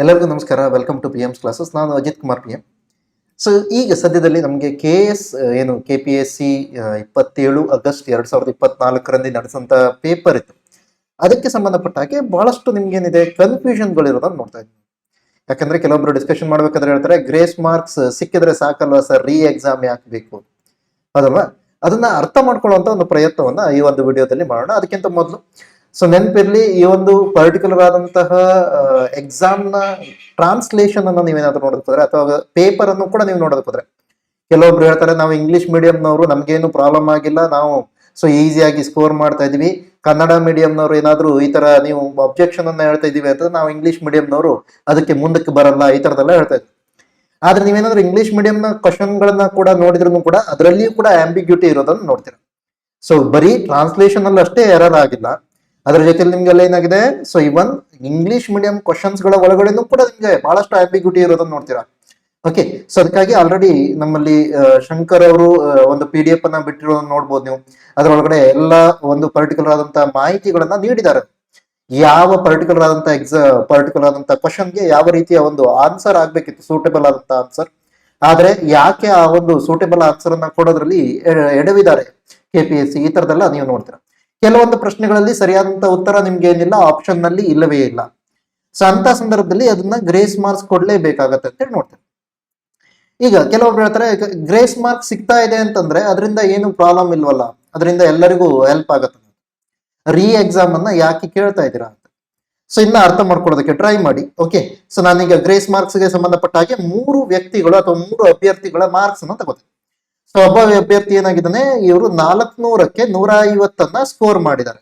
ಎಲ್ಲರಿಗೂ ನಮಸ್ಕಾರ. Welcome to P MS classes ನಾನು Ajith Kumar P M so ಈಗ ಸದ್ಯದಲ್ಲಿ ನಮಗೆ ಕೆ ಎಸ್ ಏನು ಕೆ ಪಿ ಎಸ್ ಸಿ ಇಪ್ಪತ್ತೇಳು ಆಗಸ್ಟ್ ಎರಡು ಸಾವಿರದ ಇಪ್ಪತ್ನಾಲ್ಕರಲ್ಲಿ ನಡೆಸಂತ ಪೇಪರ್ ಇತ್ತು. ಅದಕ್ಕೆ ಸಂಬಂಧಪಟ್ಟ ಹಾಗೆ ಬಹಳಷ್ಟು ನಿಮ್ಗೇನಿದೆ ಕನ್ಫ್ಯೂಷನ್ಗಳಿರೋದನ್ನ ನೋಡ್ತಾ ಇದ್ದೀನಿ. ಯಾಕಂದ್ರೆ ಕೆಲವೊಬ್ರು ಡಿಸ್ಕಷನ್ ಮಾಡ್ಬೇಕಾದ್ರೆ ಹೇಳ್ತಾರೆ ಗ್ರೇಸ್ ಮಾರ್ಕ್ಸ್ ಸಿಕ್ಕಿದ್ರೆ ಸಾಕಲ್ವ ಸರ್ ರೀ ಎಕ್ಸಾಮ್ ಯಾಕೆ ಬೇಕು? ಅದಲ್ವಾ? ಅದನ್ನ ಅರ್ಥ ಮಾಡ್ಕೊಳ್ಳುವಂತ ಒಂದು ಪ್ರಯತ್ನವನ್ನ ಈ ಒಂದು ವಿಡಿಯೋದಲ್ಲಿ ಮಾಡೋಣ. ಅದಕ್ಕಿಂತ ಮೊದಲು ಸೊ ನೆನಪಿರ್ಲಿ, ಈ ಒಂದು ಪರ್ಟಿಕ್ಯುಲರ್ ಆದಂತಹ ಎಕ್ಸಾಮ್ನ ಟ್ರಾನ್ಸ್ಲೇಷನ್ ಅನ್ನು ನೀವೇನಾದ್ರೂ ನೋಡೋದಕ್ಕೆ ಹೋದ್ರೆ, ಅಥವಾ ಪೇಪರ್ ಅನ್ನು ಕೂಡ ನೀವು ನೋಡೋದಕ್ಕೆ ಹೋದ್ರೆ. ಕೆಲವೊಬ್ರು ಹೇಳ್ತಾರೆ, ನಾವು ಇಂಗ್ಲಿಷ್ ಮೀಡಿಯಂನವರು ನಮ್ಗೇನು ಪ್ರಾಬ್ಲಮ್ ಆಗಿಲ್ಲ, ನಾವು ಸೊ ಈಸಿಯಾಗಿ ಸ್ಕೋರ್ ಮಾಡ್ತಾ ಇದೀವಿ ಕನ್ನಡ ಮೀಡಿಯಂನವರು ಏನಾದ್ರು ಈ ತರ ನೀವು ಅಬ್ಜೆಕ್ಷನ್ ಅನ್ನ ಹೇಳ್ತಾ ಇದೀವಿ ಅಂತ ನಾವು ಇಂಗ್ಲಿಷ್ ಮೀಡಿಯಂನವರು ಅದಕ್ಕೆ ಮುಂದಕ್ಕೆ ಬರಲ್ಲ, ಈ ತರದೆಲ್ಲ ಹೇಳ್ತಾ ಇದ್ವಿ. ಆದ್ರೆ ನೀವೇನಾದ್ರೂ ಇಂಗ್ಲಿಷ್ ಮೀಡಿಯಂನ ಕ್ವಶನ್ಗಳನ್ನ ಕೂಡ ನೋಡಿದ್ರು ಕೂಡ, ಅದರಲ್ಲಿಯೂ ಕೂಡ ಆಂಬಿಗ್ಯೂಟಿ ಇರೋದನ್ನ ನೋಡ್ತೀರ. ಸೊ ಬರೀ ಟ್ರಾನ್ಸ್ಲೇಷನ್ ಅಲ್ಲಿ ಅಷ್ಟೇ ಎರರ್ ಆಗಿಲ್ಲ. ಅದ್ರ ಜೊತೆಲಿ ನಿಮ್ಗೆಲ್ಲ ಏನಾಗಿದೆ? ಸೊ ಇವನ್ ಇಂಗ್ಲಿಷ್ ಮೀಡಿಯಂ ಕ್ವಶನ್ಸ್ಗಳ ಒಳಗಡೆನೂ ಕೂಡ ನಿಮ್ಗೆ ಬಹಳಷ್ಟು ಆಂಬಿಗ್ಯೂಟಿ ಇರೋದನ್ನ ನೋಡ್ತೀರಾ? ಓಕೆ ಸೊ ಅದಕ್ಕಾಗಿ ಆಲ್ರೆಡಿ ನಮ್ಮಲ್ಲಿ ಶಂಕರ್ ಅವರು ಒಂದು ಪಿ ಡಿ ಎಫ್ ಅನ್ನ ಬಿಟ್ಟಿರೋದನ್ನ ನೋಡ್ಬೋದು ನೀವು. ಅದರೊಳಗಡೆ ಎಲ್ಲ ಒಂದು ಪರ್ಟಿಕ್ಯುಲರ್ ಆದಂತ ಮಾಹಿತಿಗಳನ್ನ ನೀಡಿದ್ದಾರೆ. ಯಾವ ಪರ್ಟಿಕ್ಯುಲರ್ ಆದಂತ ಎಕ್ಸಾ ಪರ್ಟಿಕ್ಯುಲರ್ ಆದಂತ ಕ್ವಶನ್ಗೆ ಯಾವ ರೀತಿಯ ಒಂದು ಆನ್ಸರ್ ಆಗ್ಬೇಕಿತ್ತು ಸೂಟೇಬಲ್ ಆದಂತ ಆನ್ಸರ್ ಆದ್ರೆ ಯಾಕೆ ಆ ಒಂದು ಸೂಟೇಬಲ್ ಆನ್ಸರ್ ಅನ್ನ ಕೊಡೋದ್ರಲ್ಲಿ ಎಡವಿದ್ದಾರೆ? ಕೆ ಪಿ ಎಸ್ ಸಿ ಈ ತರದೆಲ್ಲ ನೀವು ನೋಡ್ತೀರಾ? ಕೆಲವೊಂದು ಪ್ರಶ್ನೆಗಳಲ್ಲಿ ಸರಿಯಾದಂತ ಉತ್ತರ ನಿಮ್ಗೆ ಏನಿಲ್ಲ ಆಪ್ಷನ್ನಲ್ಲಿ ಇಲ್ಲವೇ ಇಲ್ಲ. ಸೊ ಅಂತ ಸಂದರ್ಭದಲ್ಲಿ ಅದನ್ನ ಗ್ರೇಸ್ ಮಾರ್ಕ್ಸ್ ಕೊಡ್ಲೇಬೇಕಾಗತ್ತೆ ಅಂತ ಹೇಳಿ ನೋಡ್ತೇವೆ. ಈಗ ಕೆಲವೊಬ್ರು ಹೇಳ್ತಾರೆ ಗ್ರೇಸ್ ಮಾರ್ಕ್ ಸಿಗ್ತಾ ಇದೆ ಅಂತಂದ್ರೆ ಅದರಿಂದ ಏನು ಪ್ರಾಬ್ಲಮ್ ಇಲ್ವಲ್ಲ? ಅದರಿಂದ ಎಲ್ಲರಿಗೂ ಹೆಲ್ಪ್ ಆಗತ್ತೆ ರೀ ಎಕ್ಸಾಮ್ ಅನ್ನ ಯಾಕೆ ಕೇಳ್ತಾ ಇದ್ದೀರಾ ಅಂತ. ಸೊ ಇನ್ನ ಅರ್ಥ ಮಾಡ್ಕೊಳ್ಳೋದಕ್ಕೆ ಟ್ರೈ ಮಾಡಿ. ಓಕೆ ಸೊ ನಾನೀಗ ಗ್ರೇಸ್ ಮಾರ್ಕ್ಸ್ಗೆ ಸಂಬಂಧಪಟ್ಟ ಹಾಗೆ ಮೂರು ವ್ಯಕ್ತಿಗಳು ಅಥವಾ ಮೂರು ಅಭ್ಯರ್ಥಿಗಳ ಮಾರ್ಕ್ಸ್ ಅನ್ನ ತಗೋತೀನಿ. ಸೊ ಒಬ್ಬ ಅಭ್ಯರ್ಥಿ ಏನಾಗಿದ್ದಾನೆ? ಇವರು ನಾಲ್ಕುನೂರಕ್ಕೆ ನೂರ ಐವತ್ತನ್ನ ಸ್ಕೋರ್ ಮಾಡಿದ್ದಾರೆ.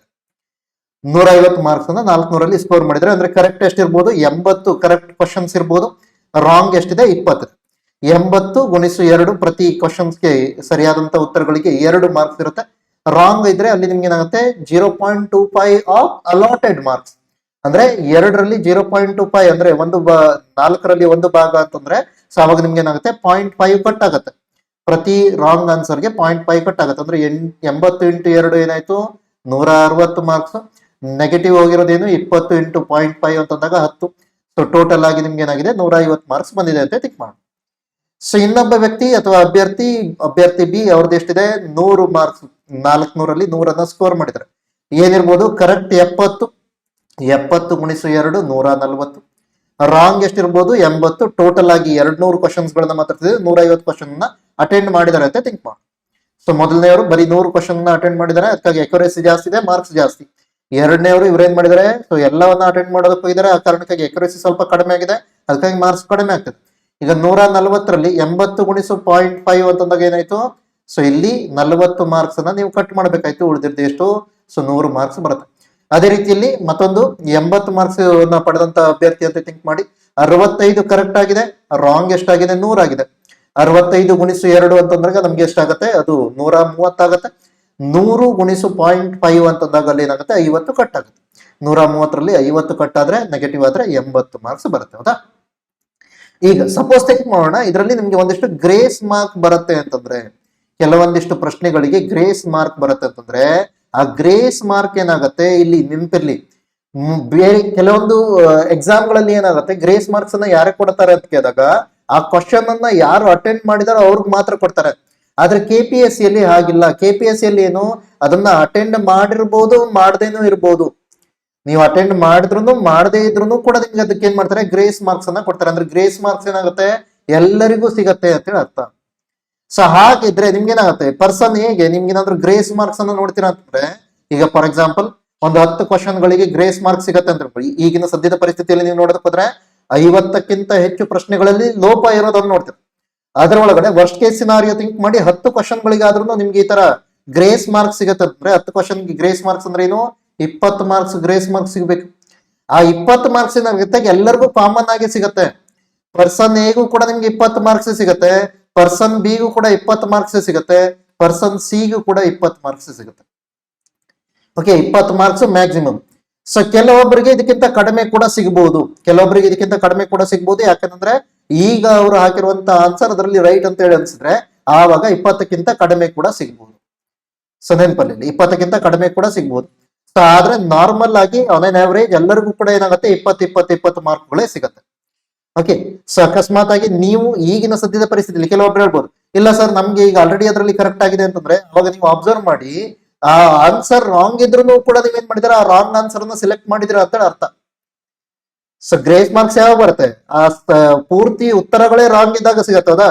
ನೂರ ಐವತ್ತು ಮಾರ್ಕ್ಸ್ ಅನ್ನ ನಾಲ್ಕುನೂರಲ್ಲಿ ಸ್ಕೋರ್ ಮಾಡಿದ್ರೆ ಅಂದ್ರೆ ಕರೆಕ್ಟ್ ಎಷ್ಟಿರ್ಬೋದು? ಎಂಬತ್ತು ಕರೆಕ್ಟ್ ಕ್ವಶನ್ಸ್ ಇರ್ಬೋದು. ರಾಂಗ್ ಎಷ್ಟಿದೆ? ಇಪ್ಪತ್ತು. ಎಂಬತ್ತು ಗುಣಿಸು ಎರಡು ಪ್ರತಿ ಕ್ವಶನ್ಸ್ಗೆ ಸರಿಯಾದಂತ ಉತ್ತರಗಳಿಗೆ ಎರಡು ಮಾರ್ಕ್ಸ್ ಇರುತ್ತೆ. ರಾಂಗ್ ಇದ್ರೆ ಅಲ್ಲಿ ನಿಮ್ಗೆ ಏನಾಗುತ್ತೆ? Zero point two five of allotted marks ಅಂದ್ರೆ ಎರಡರಲ್ಲಿ ಜೀರೋ ಪಾಯಿಂಟ್ ಟೂ ಫೈವ್ ಅಂದ್ರೆ ಒಂದು ನಾಲ್ಕರಲ್ಲಿ ಒಂದು ಭಾಗ ಅಂತಂದ್ರೆ, ಸೊ ಅವಾಗ ನಿಮ್ಗೆ ಏನಾಗುತ್ತೆ? ಪಾಯಿಂಟ್ ಫೈವ್ ಕಟ್ ಆಗುತ್ತೆ. ಪ್ರತಿ ರಾಂಗ್ ಆನ್ಸರ್ಗೆ ಪಾಯಿಂಟ್ ಫೈವ್ ಕಟ್ ಆಗುತ್ತೆ. ಅಂದ್ರೆ ಎಂ ಎಂಬತ್ತು ಇಂಟು ಎರಡು ಏನಾಯ್ತು? ನೂರ ಅರವತ್ತು ಮಾರ್ಕ್ಸ್ ನೆಗೆಟಿವ್ ಹೋಗಿರೋದೇನು? ಇಪ್ಪತ್ತು ಇಂಟು ಪಾಯಿಂಟ್ ಫೈವ್ ಅಂತಂದಾಗ ಹತ್ತು. ಸೊ ಟೋಟಲ್ ಆಗಿ ನಿಮ್ಗೆ ಏನಾಗಿದೆ? ನೂರ ಐವತ್ತು ಮಾರ್ಕ್ಸ್ ಬಂದಿದೆ ಅಂತ ತಿಕ್ ಮಾಡಿ. ಸೊ ಇನ್ನೊಬ್ಬ ವ್ಯಕ್ತಿ ಅಥವಾ ಅಭ್ಯರ್ಥಿ ಅಭ್ಯರ್ಥಿ ಬಿ ಅವ್ರದ್ದು ಎಷ್ಟಿದೆ? ನೂರು ಮಾರ್ಕ್ಸ್ ನಾಲ್ಕುನೂರಲ್ಲಿ ನೂರನ್ನ ಸ್ಕೋರ್ ಮಾಡಿದ್ದಾರೆ. ಏನಿರ್ಬೋದು? ಕರೆಕ್ಟ್ ಎಪ್ಪತ್ತು. ಎಪ್ಪತ್ತು ಗುಣಿಸು ಎರಡು ನೂರ ನಲ್ವತ್ತು ರಾಂಗ್ ಎಷ್ಟಿರ್ಬೋದು? ಎಂಬತ್ತು. ಟೋಟಲ್ ಆಗಿ ಎರಡ್ ನೂರು ಕ್ವಶನ್ಸ್ ಗಳನ್ನ ಮಾತಾಡ್ತಿದ್ರೆ ನೂರ ಐವತ್ತು ಕ್ವಶನ್ನ ಅಟೆಂಡ್ ಮಾಡಿದ್ದಾರೆ ಅಂತ ಥಿಂಕ್ ಮಾಡಿ. ಸೊ ಮೊದಲನೆಯವರು ಬರೀ ನೂರು ಕ್ವಶನ್ ಅಟೆಂಡ್ ಮಾಡಿದ್ದಾರೆ. ಅದಕ್ಕಾಗಿ ಅಕ್ಯುರೇಸಿ ಜಾಸ್ತಿ ಇದೆ ಮಾರ್ಕ್ಸ್ ಜಾಸ್ತಿ. ಎರಡನೇವರು ಇವ್ರೇನ್ ಮಾಡಿದ್ದಾರೆ? ಸೊ ಎಲ್ಲವನ್ನ ಅಟೆಂಡ್ ಮಾಡೋದಕ್ಕೆ ಹೋಗಿದ್ದಾರೆ ಆ ಕಾರಣಕ್ಕಾಗಿ ಅಕ್ಯುರೇಸಿ ಸ್ವಲ್ಪ ಕಡಿಮೆ ಆಗಿದೆ. ಅದಕ್ಕಾಗಿ ಮಾರ್ಕ್ಸ್ ಕಡಿಮೆ ಆಗ್ತದೆ. ಈಗ ನೂರ ನಲ್ವತ್ತರಲ್ಲಿ ಎಂಬತ್ತು ಗುಣಿಸು ಪಾಯಿಂಟ್ ಫೈವ್ ಅಂತಂದಾಗ ಏನಾಯ್ತು? ಸೊ ಇಲ್ಲಿ ನಲವತ್ತು ಮಾರ್ಕ್ಸ್ ಅನ್ನ ನೀವು ಕಟ್ ಮಾಡಬೇಕಾಯ್ತು. ಉಳಿದಿದ್ದು ಎಷ್ಟು? ಸೊ ನೂರು ಮಾರ್ಕ್ಸ್ ಬರುತ್ತೆ. ಅದೇ ರೀತಿಯಲ್ಲಿ ಮತ್ತೊಂದು ಎಂಬತ್ತು ಮಾರ್ಕ್ಸ್ ಪಡೆದಂತ ಅಭ್ಯರ್ಥಿ ಅಂತ ಥಿಂಕ್ ಮಾಡಿ. ಅರವತ್ತೈದು ಕರೆಕ್ಟ್ ಆಗಿದೆ. ರಾಂಗ್ ಎಷ್ಟಾಗಿದೆ? ನೂರಾಗಿದೆ. ಅರವತ್ತೈದು ಗುಣಿಸು ಎರಡು ಅಂತಂದ್ರಾಗ ನಮ್ಗೆ ಎಷ್ಟಾಗತ್ತೆ? ಅದು ನೂರ ಮೂವತ್ತಾಗತ್ತೆ. ನೂರು ಗುಣಿಸು ಪಾಯಿಂಟ್ ಫೈವ್ ಅಂತಂದಾಗ ಅಲ್ಲಿ ಏನಾಗುತ್ತೆ? ಐವತ್ತು ಕಟ್ ಆಗುತ್ತೆ. ನೂರ ಮೂವತ್ತರಲ್ಲಿ ಐವತ್ತು ಕಟ್ ಆದ್ರೆ ನೆಗೆಟಿವ್ ಆದ್ರೆ ಎಂಬತ್ತು ಮಾರ್ಕ್ಸ್ ಬರುತ್ತೆ, ಹೌದಾ? ಈಗ ಸಪೋಸ್ ಥಿಂಕ್ ಮಾಡೋಣ, ಇದರಲ್ಲಿ ನಿಮ್ಗೆ ಒಂದಿಷ್ಟು ಗ್ರೇಸ್ ಮಾರ್ಕ್ ಬರುತ್ತೆ ಅಂತಂದ್ರೆ, ಕೆಲವೊಂದಿಷ್ಟು ಪ್ರಶ್ನೆಗಳಿಗೆ ಗ್ರೇಸ್ ಮಾರ್ಕ್ ಬರುತ್ತೆ ಅಂತಂದ್ರೆ, ಆ ಗ್ರೇಸ್ ಮಾರ್ಕ್ ಏನಾಗುತ್ತೆ? ಇಲ್ಲಿ ನಿಂತಿರ್ಲಿ. ಬೇರೆ ಕೆಲವೊಂದು ಎಕ್ಸಾಮ್ಗಳಲ್ಲಿ ಏನಾಗುತ್ತೆ? ಗ್ರೇಸ್ ಮಾರ್ಕ್ಸ್ ಅನ್ನ ಯಾರೇ ಕೊಡ್ತಾರೆ ಅಂತ ಕೇಳಿದಾಗ ಆ ಕ್ವಶನ್ ಅನ್ನ ಯಾರು ಅಟೆಂಡ್ ಮಾಡಿದಾರೋ ಅವ್ರಿಗೆ ಮಾತ್ರ ಕೊಡ್ತಾರೆ. ಆದ್ರೆ ಕೆ ಪಿ ಎಸ್ ಸಿಯಲ್ಲಿ ಹಾಗಿಲ್ಲ. ಕೆ ಪಿ ಎಸ್ ಸಿಯಲ್ಲಿ ಏನು? ಅದನ್ನ ಅಟೆಂಡ್ ಮಾಡಿರ್ಬೋದು, ಮಾಡದೇನೂ ಇರ್ಬೋದು. ನೀವು ಅಟೆಂಡ್ ಮಾಡಿದ್ರು ಮಾಡದೇ ಇದ್ರು ಕೂಡ ನಿಮ್ಗೆ ಅದಕ್ಕೆ ಏನ್ ಮಾಡ್ತಾರೆ? ಗ್ರೇಸ್ ಮಾರ್ಕ್ಸ್ ಅನ್ನ ಕೊಡ್ತಾರೆ. ಅಂದ್ರೆ ಗ್ರೇಸ್ ಮಾರ್ಕ್ಸ್ ಏನಾಗುತ್ತೆ? ಎಲ್ಲರಿಗೂ ಸಿಗತ್ತೆ ಅಂತ ಹೇಳಿ ಅರ್ಥ. ಸೊ ಹಾಗಿದ್ರೆ ನಿಮ್ಗೆ ಏನಾಗುತ್ತೆ? ಪರ್ಸನ್ ಹೇಗೆ? ನಿಮ್ಗೆ ಏನಾದ್ರು ಗ್ರೇಸ್ ಮಾರ್ಕ್ಸ್ ಅನ್ನ ನೋಡ್ತೀರಾ ಅಂತಂದ್ರೆ, ಈಗ ಫಾರ್ ಎಕ್ಸಾಂಪಲ್ ಒಂದು ಹತ್ತು ಕ್ವಶನ್ ಗಳಿಗೆ ಗ್ರೇಸ್ ಮಾರ್ಕ್ಸ್ ಸಿಗತ್ತೆ ಅಂತ. ಈಗಿನ ಸದ್ಯದ ಪರಿಸ್ಥಿತಿಯಲ್ಲಿ ನೀವು ನೋಡೋದಕ್ಕೆ ಹೋದ್ರೆ ಐವತ್ತಕ್ಕಿಂತ ಹೆಚ್ಚು ಪ್ರಶ್ನೆಗಳಲ್ಲಿ ಲೋಪ ಇರೋದನ್ನು ನೋಡ್ತೀರಾ ಅದರ ಒಳಗಡೆ ವರ್ಸ್ಟ್ ಕೇಸ್ ಸಿನಾರಿಯೋ ಥಿಂಕ್ ಮಾಡಿ ಹತ್ತು ಕ್ವಶನ್ ಗಳಿಗಾದ್ರೂ ನಿಮ್ಗೆ ಈ ತರ ಗ್ರೇಸ್ ಮಾರ್ಕ್ಸ್ ಸಿಗತ್ತೆ ಅಂದ್ರೆ ಹತ್ತು ಕ್ವಶನ್ ಗ್ರೇಸ್ ಮಾರ್ಕ್ಸ್ ಅಂದ್ರೆ ಏನು? ಇಪ್ಪತ್ತು ಮಾರ್ಕ್ಸ್ ಗ್ರೇಸ್ ಮಾರ್ಕ್ಸ್ ಸಿಗಬೇಕು. ಆ ಇಪ್ಪತ್ತು ಮಾರ್ಕ್ಸ್ ಏನಾಗುತ್ತೆ ಎಲ್ಲರಿಗೂ ಕಾಮನ್ ಆಗಿ ಸಿಗತ್ತೆ. ಪರ್ಸನ್ ಎಗೂ ಕೂಡ ನಿಮ್ಗೆ ಇಪ್ಪತ್ತು ಮಾರ್ಕ್ಸ್ ಸಿಗತ್ತೆ. ಪರ್ಸನ್ ಬಿಗೂ ಕೂಡ ಇಪ್ಪತ್ತು ಮಾರ್ಕ್ಸ್ ಸಿಗತ್ತೆ. ಪರ್ಸನ್ ಸಿಗೂ ಕೂಡ ಇಪ್ಪತ್ತು ಮಾರ್ಕ್ಸ್ ಸಿಗುತ್ತೆ. ಓಕೆ ಇಪ್ಪತ್ತು ಮಾರ್ಕ್ಸ್ ಮ್ಯಾಕ್ಸಿಮಮ್ ಸೊ ಕೆಲವೊಬ್ಬರಿಗೆ ಇದಕ್ಕಿಂತ ಕಡಿಮೆ ಕೂಡ ಸಿಗಬಹುದು ಕೆಲವೊಬ್ಬರಿಗೆ ಇದಕ್ಕಿಂತ ಕಡಿಮೆ ಕೂಡ ಸಿಗಬಹುದು ಯಾಕಂದ್ರೆ ಈಗ ಅವರು ಹಾಕಿರುವಂತ ಆನ್ಸರ್ ಅದರಲ್ಲಿ ರೈಟ್ ಅಂತ ಹೇಳಿ ಅನ್ಸಿದ್ರೆ ಆವಾಗ ಇಪ್ಪತ್ತಕ್ಕಿಂತ ಕಡಿಮೆ ಕೂಡ ಸಿಗಬಹುದು ಸೊ ನೆನಪಲ್ಲಿ ಇಪ್ಪತ್ತಕ್ಕಿಂತ ಕಡಿಮೆ ಕೂಡ ಸಿಗಬಹುದು ಸೊ ಆದ್ರೆ ನಾರ್ಮಲ್ ಆಗಿ ಆನ್ ಎನ್ ಆವರೇಜ್ ಎಲ್ಲರಿಗೂ ಕೂಡ ಏನಾಗುತ್ತೆ? ಇಪ್ಪತ್ತು ಇಪ್ಪತ್ತು ಇಪ್ಪತ್ತು ಮಾರ್ಕ್ಗಳೇ ಸಿಗುತ್ತೆ. ಓಕೆ ಸೊ ಅಕಸ್ಮಾತ್ ಆಗಿ ನೀವು ಈಗಿನ ಸದ್ಯದ ಪರಿಸ್ಥಿತಿಯಲ್ಲಿ ಕೆಲವೊಬ್ರು ಹೇಳ್ಬೋದು, ಇಲ್ಲ ಸರ್, ನಮ್ಗೆ ಈಗ ಆಲ್ರೆಡಿ ಅದರಲ್ಲಿ ಕರೆಕ್ಟ್ ಆಗಿದೆ ಅಂತಂದ್ರೆ, ಅವಾಗ ನೀವು ಅಬ್ಸರ್ವ್ ಮಾಡಿ ಆ ಆನ್ಸರ್ ರಾಂಗ್ ಇದ್ರು ಕೂಡ ನೀವೇನ್ ಮಾಡಿದ್ರೆ? ಆ ರಾಂಗ್ ಆನ್ಸರ್ ಅನ್ನ ಸೆಲೆಕ್ಟ್ ಮಾಡಿದ್ರೆ ಅಂತ ಅರ್ಥ. ಸೊ ಗ್ರೇಸ್ ಮಾರ್ಕ್ಸ್ ಯಾವ ಬರುತ್ತೆ? ಆ ಪೂರ್ತಿ ಉತ್ತರಗಳೇ ರಾಂಗ್ ಇದ್ದಾಗ ಸಿಗತ್ತದ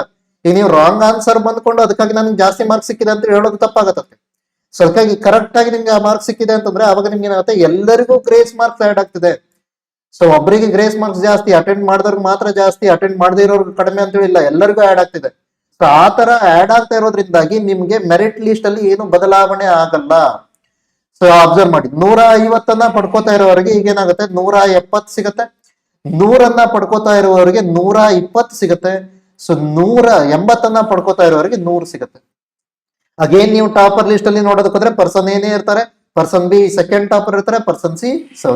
ಈಗ ನೀವು ರಾಂಗ್ ಆನ್ಸರ್ ಬಂದ್ಕೊಂಡು ಅದಕ್ಕಾಗಿ ನನ್ಗೆ ಜಾಸ್ತಿ ಮಾರ್ಕ್ಸ್ ಸಿಕ್ಕಿದೆ ಅಂತ ಹೇಳೋದು ತಪ್ಪಾಗತ್ತೆ ಸೊ ಅದಕ್ಕಾಗಿ ಕರೆಕ್ಟ್ ಆಗಿ ನಿಮ್ಗೆ ಆ ಮಾರ್ಕ್ಸ್ ಸಿಕ್ಕಿದೆ ಅಂತಂದ್ರೆ ಅವಾಗ ನಿಮ್ಗೆ ಏನಾಗುತ್ತೆ? ಎಲ್ಲರಿಗೂ ಗ್ರೇಸ್ ಮಾರ್ಕ್ಸ್ ಆಡ್ ಆಗ್ತಿದೆ. ಸೊ ಒಬ್ಬರಿಗೆ ಗ್ರೇಸ್ ಮಾರ್ಕ್ಸ್ ಜಾಸ್ತಿ ಅಟೆಂಡ್ ಮಾಡಿದವ್ರಿಗೆ ಮಾತ್ರ ಜಾಸ್ತಿ ಅಟೆಂಡ್ ಮಾಡದೇ ಇರೋರ್ಗೆ ಕಡಿಮೆ ಅಂತ ಹೇಳಿಲ್ಲ ಎಲ್ಲರಿಗೂ ಆಡ್ ಆಗ್ತಿದೆ. ಸೊ ಆ ತರ ಆಡ್ ಆಗ್ತಾ ಇರೋದ್ರಿಂದಾಗಿ ನಿಮ್ಗೆ ಮೆರಿಟ್ ಲಿಸ್ಟ್ ಅಲ್ಲಿ ಏನು ಬದಲಾವಣೆ ಆಗಲ್ಲ. ಸೊ ಅಬ್ಸರ್ವ್ ಮಾಡಿ. ನೂರ ಐವತ್ತನ್ನ ಪಡ್ಕೋತಾ ಇರೋವರೆಗೆ ಈಗ ಏನಾಗುತ್ತೆ ನೂರ ಎಪ್ಪತ್ ಸಿಗತ್ತೆ. ನೂರನ್ನ ಪಡ್ಕೋತಾ ಇರೋವರೆಗೆ ನೂರ ಇಪ್ಪತ್ ಸಿಗತ್ತೆ. ಸೊ ನೂರ ಎಂಬತ್ತನ್ನ ಪಡ್ಕೋತಾ ಇರೋವರೆಗೆ ನೂರು ಸಿಗತ್ತೆ. ಅಗೇನ್ ನೀವು ಟಾಪರ್ ಲಿಸ್ಟ್ ಅಲ್ಲಿ ನೋಡೋದಕ್ಕೆ ಹೋದ್ರೆ ಪರ್ಸನ್ ಏನೇ ಇರ್ತಾರೆ. ಪರ್ಸನ್ ಬಿ ಸೆಕೆಂಡ್ ಟಾಪರ್ ಇರ್ತಾರೆ. ಪರ್ಸನ್ ಸಿ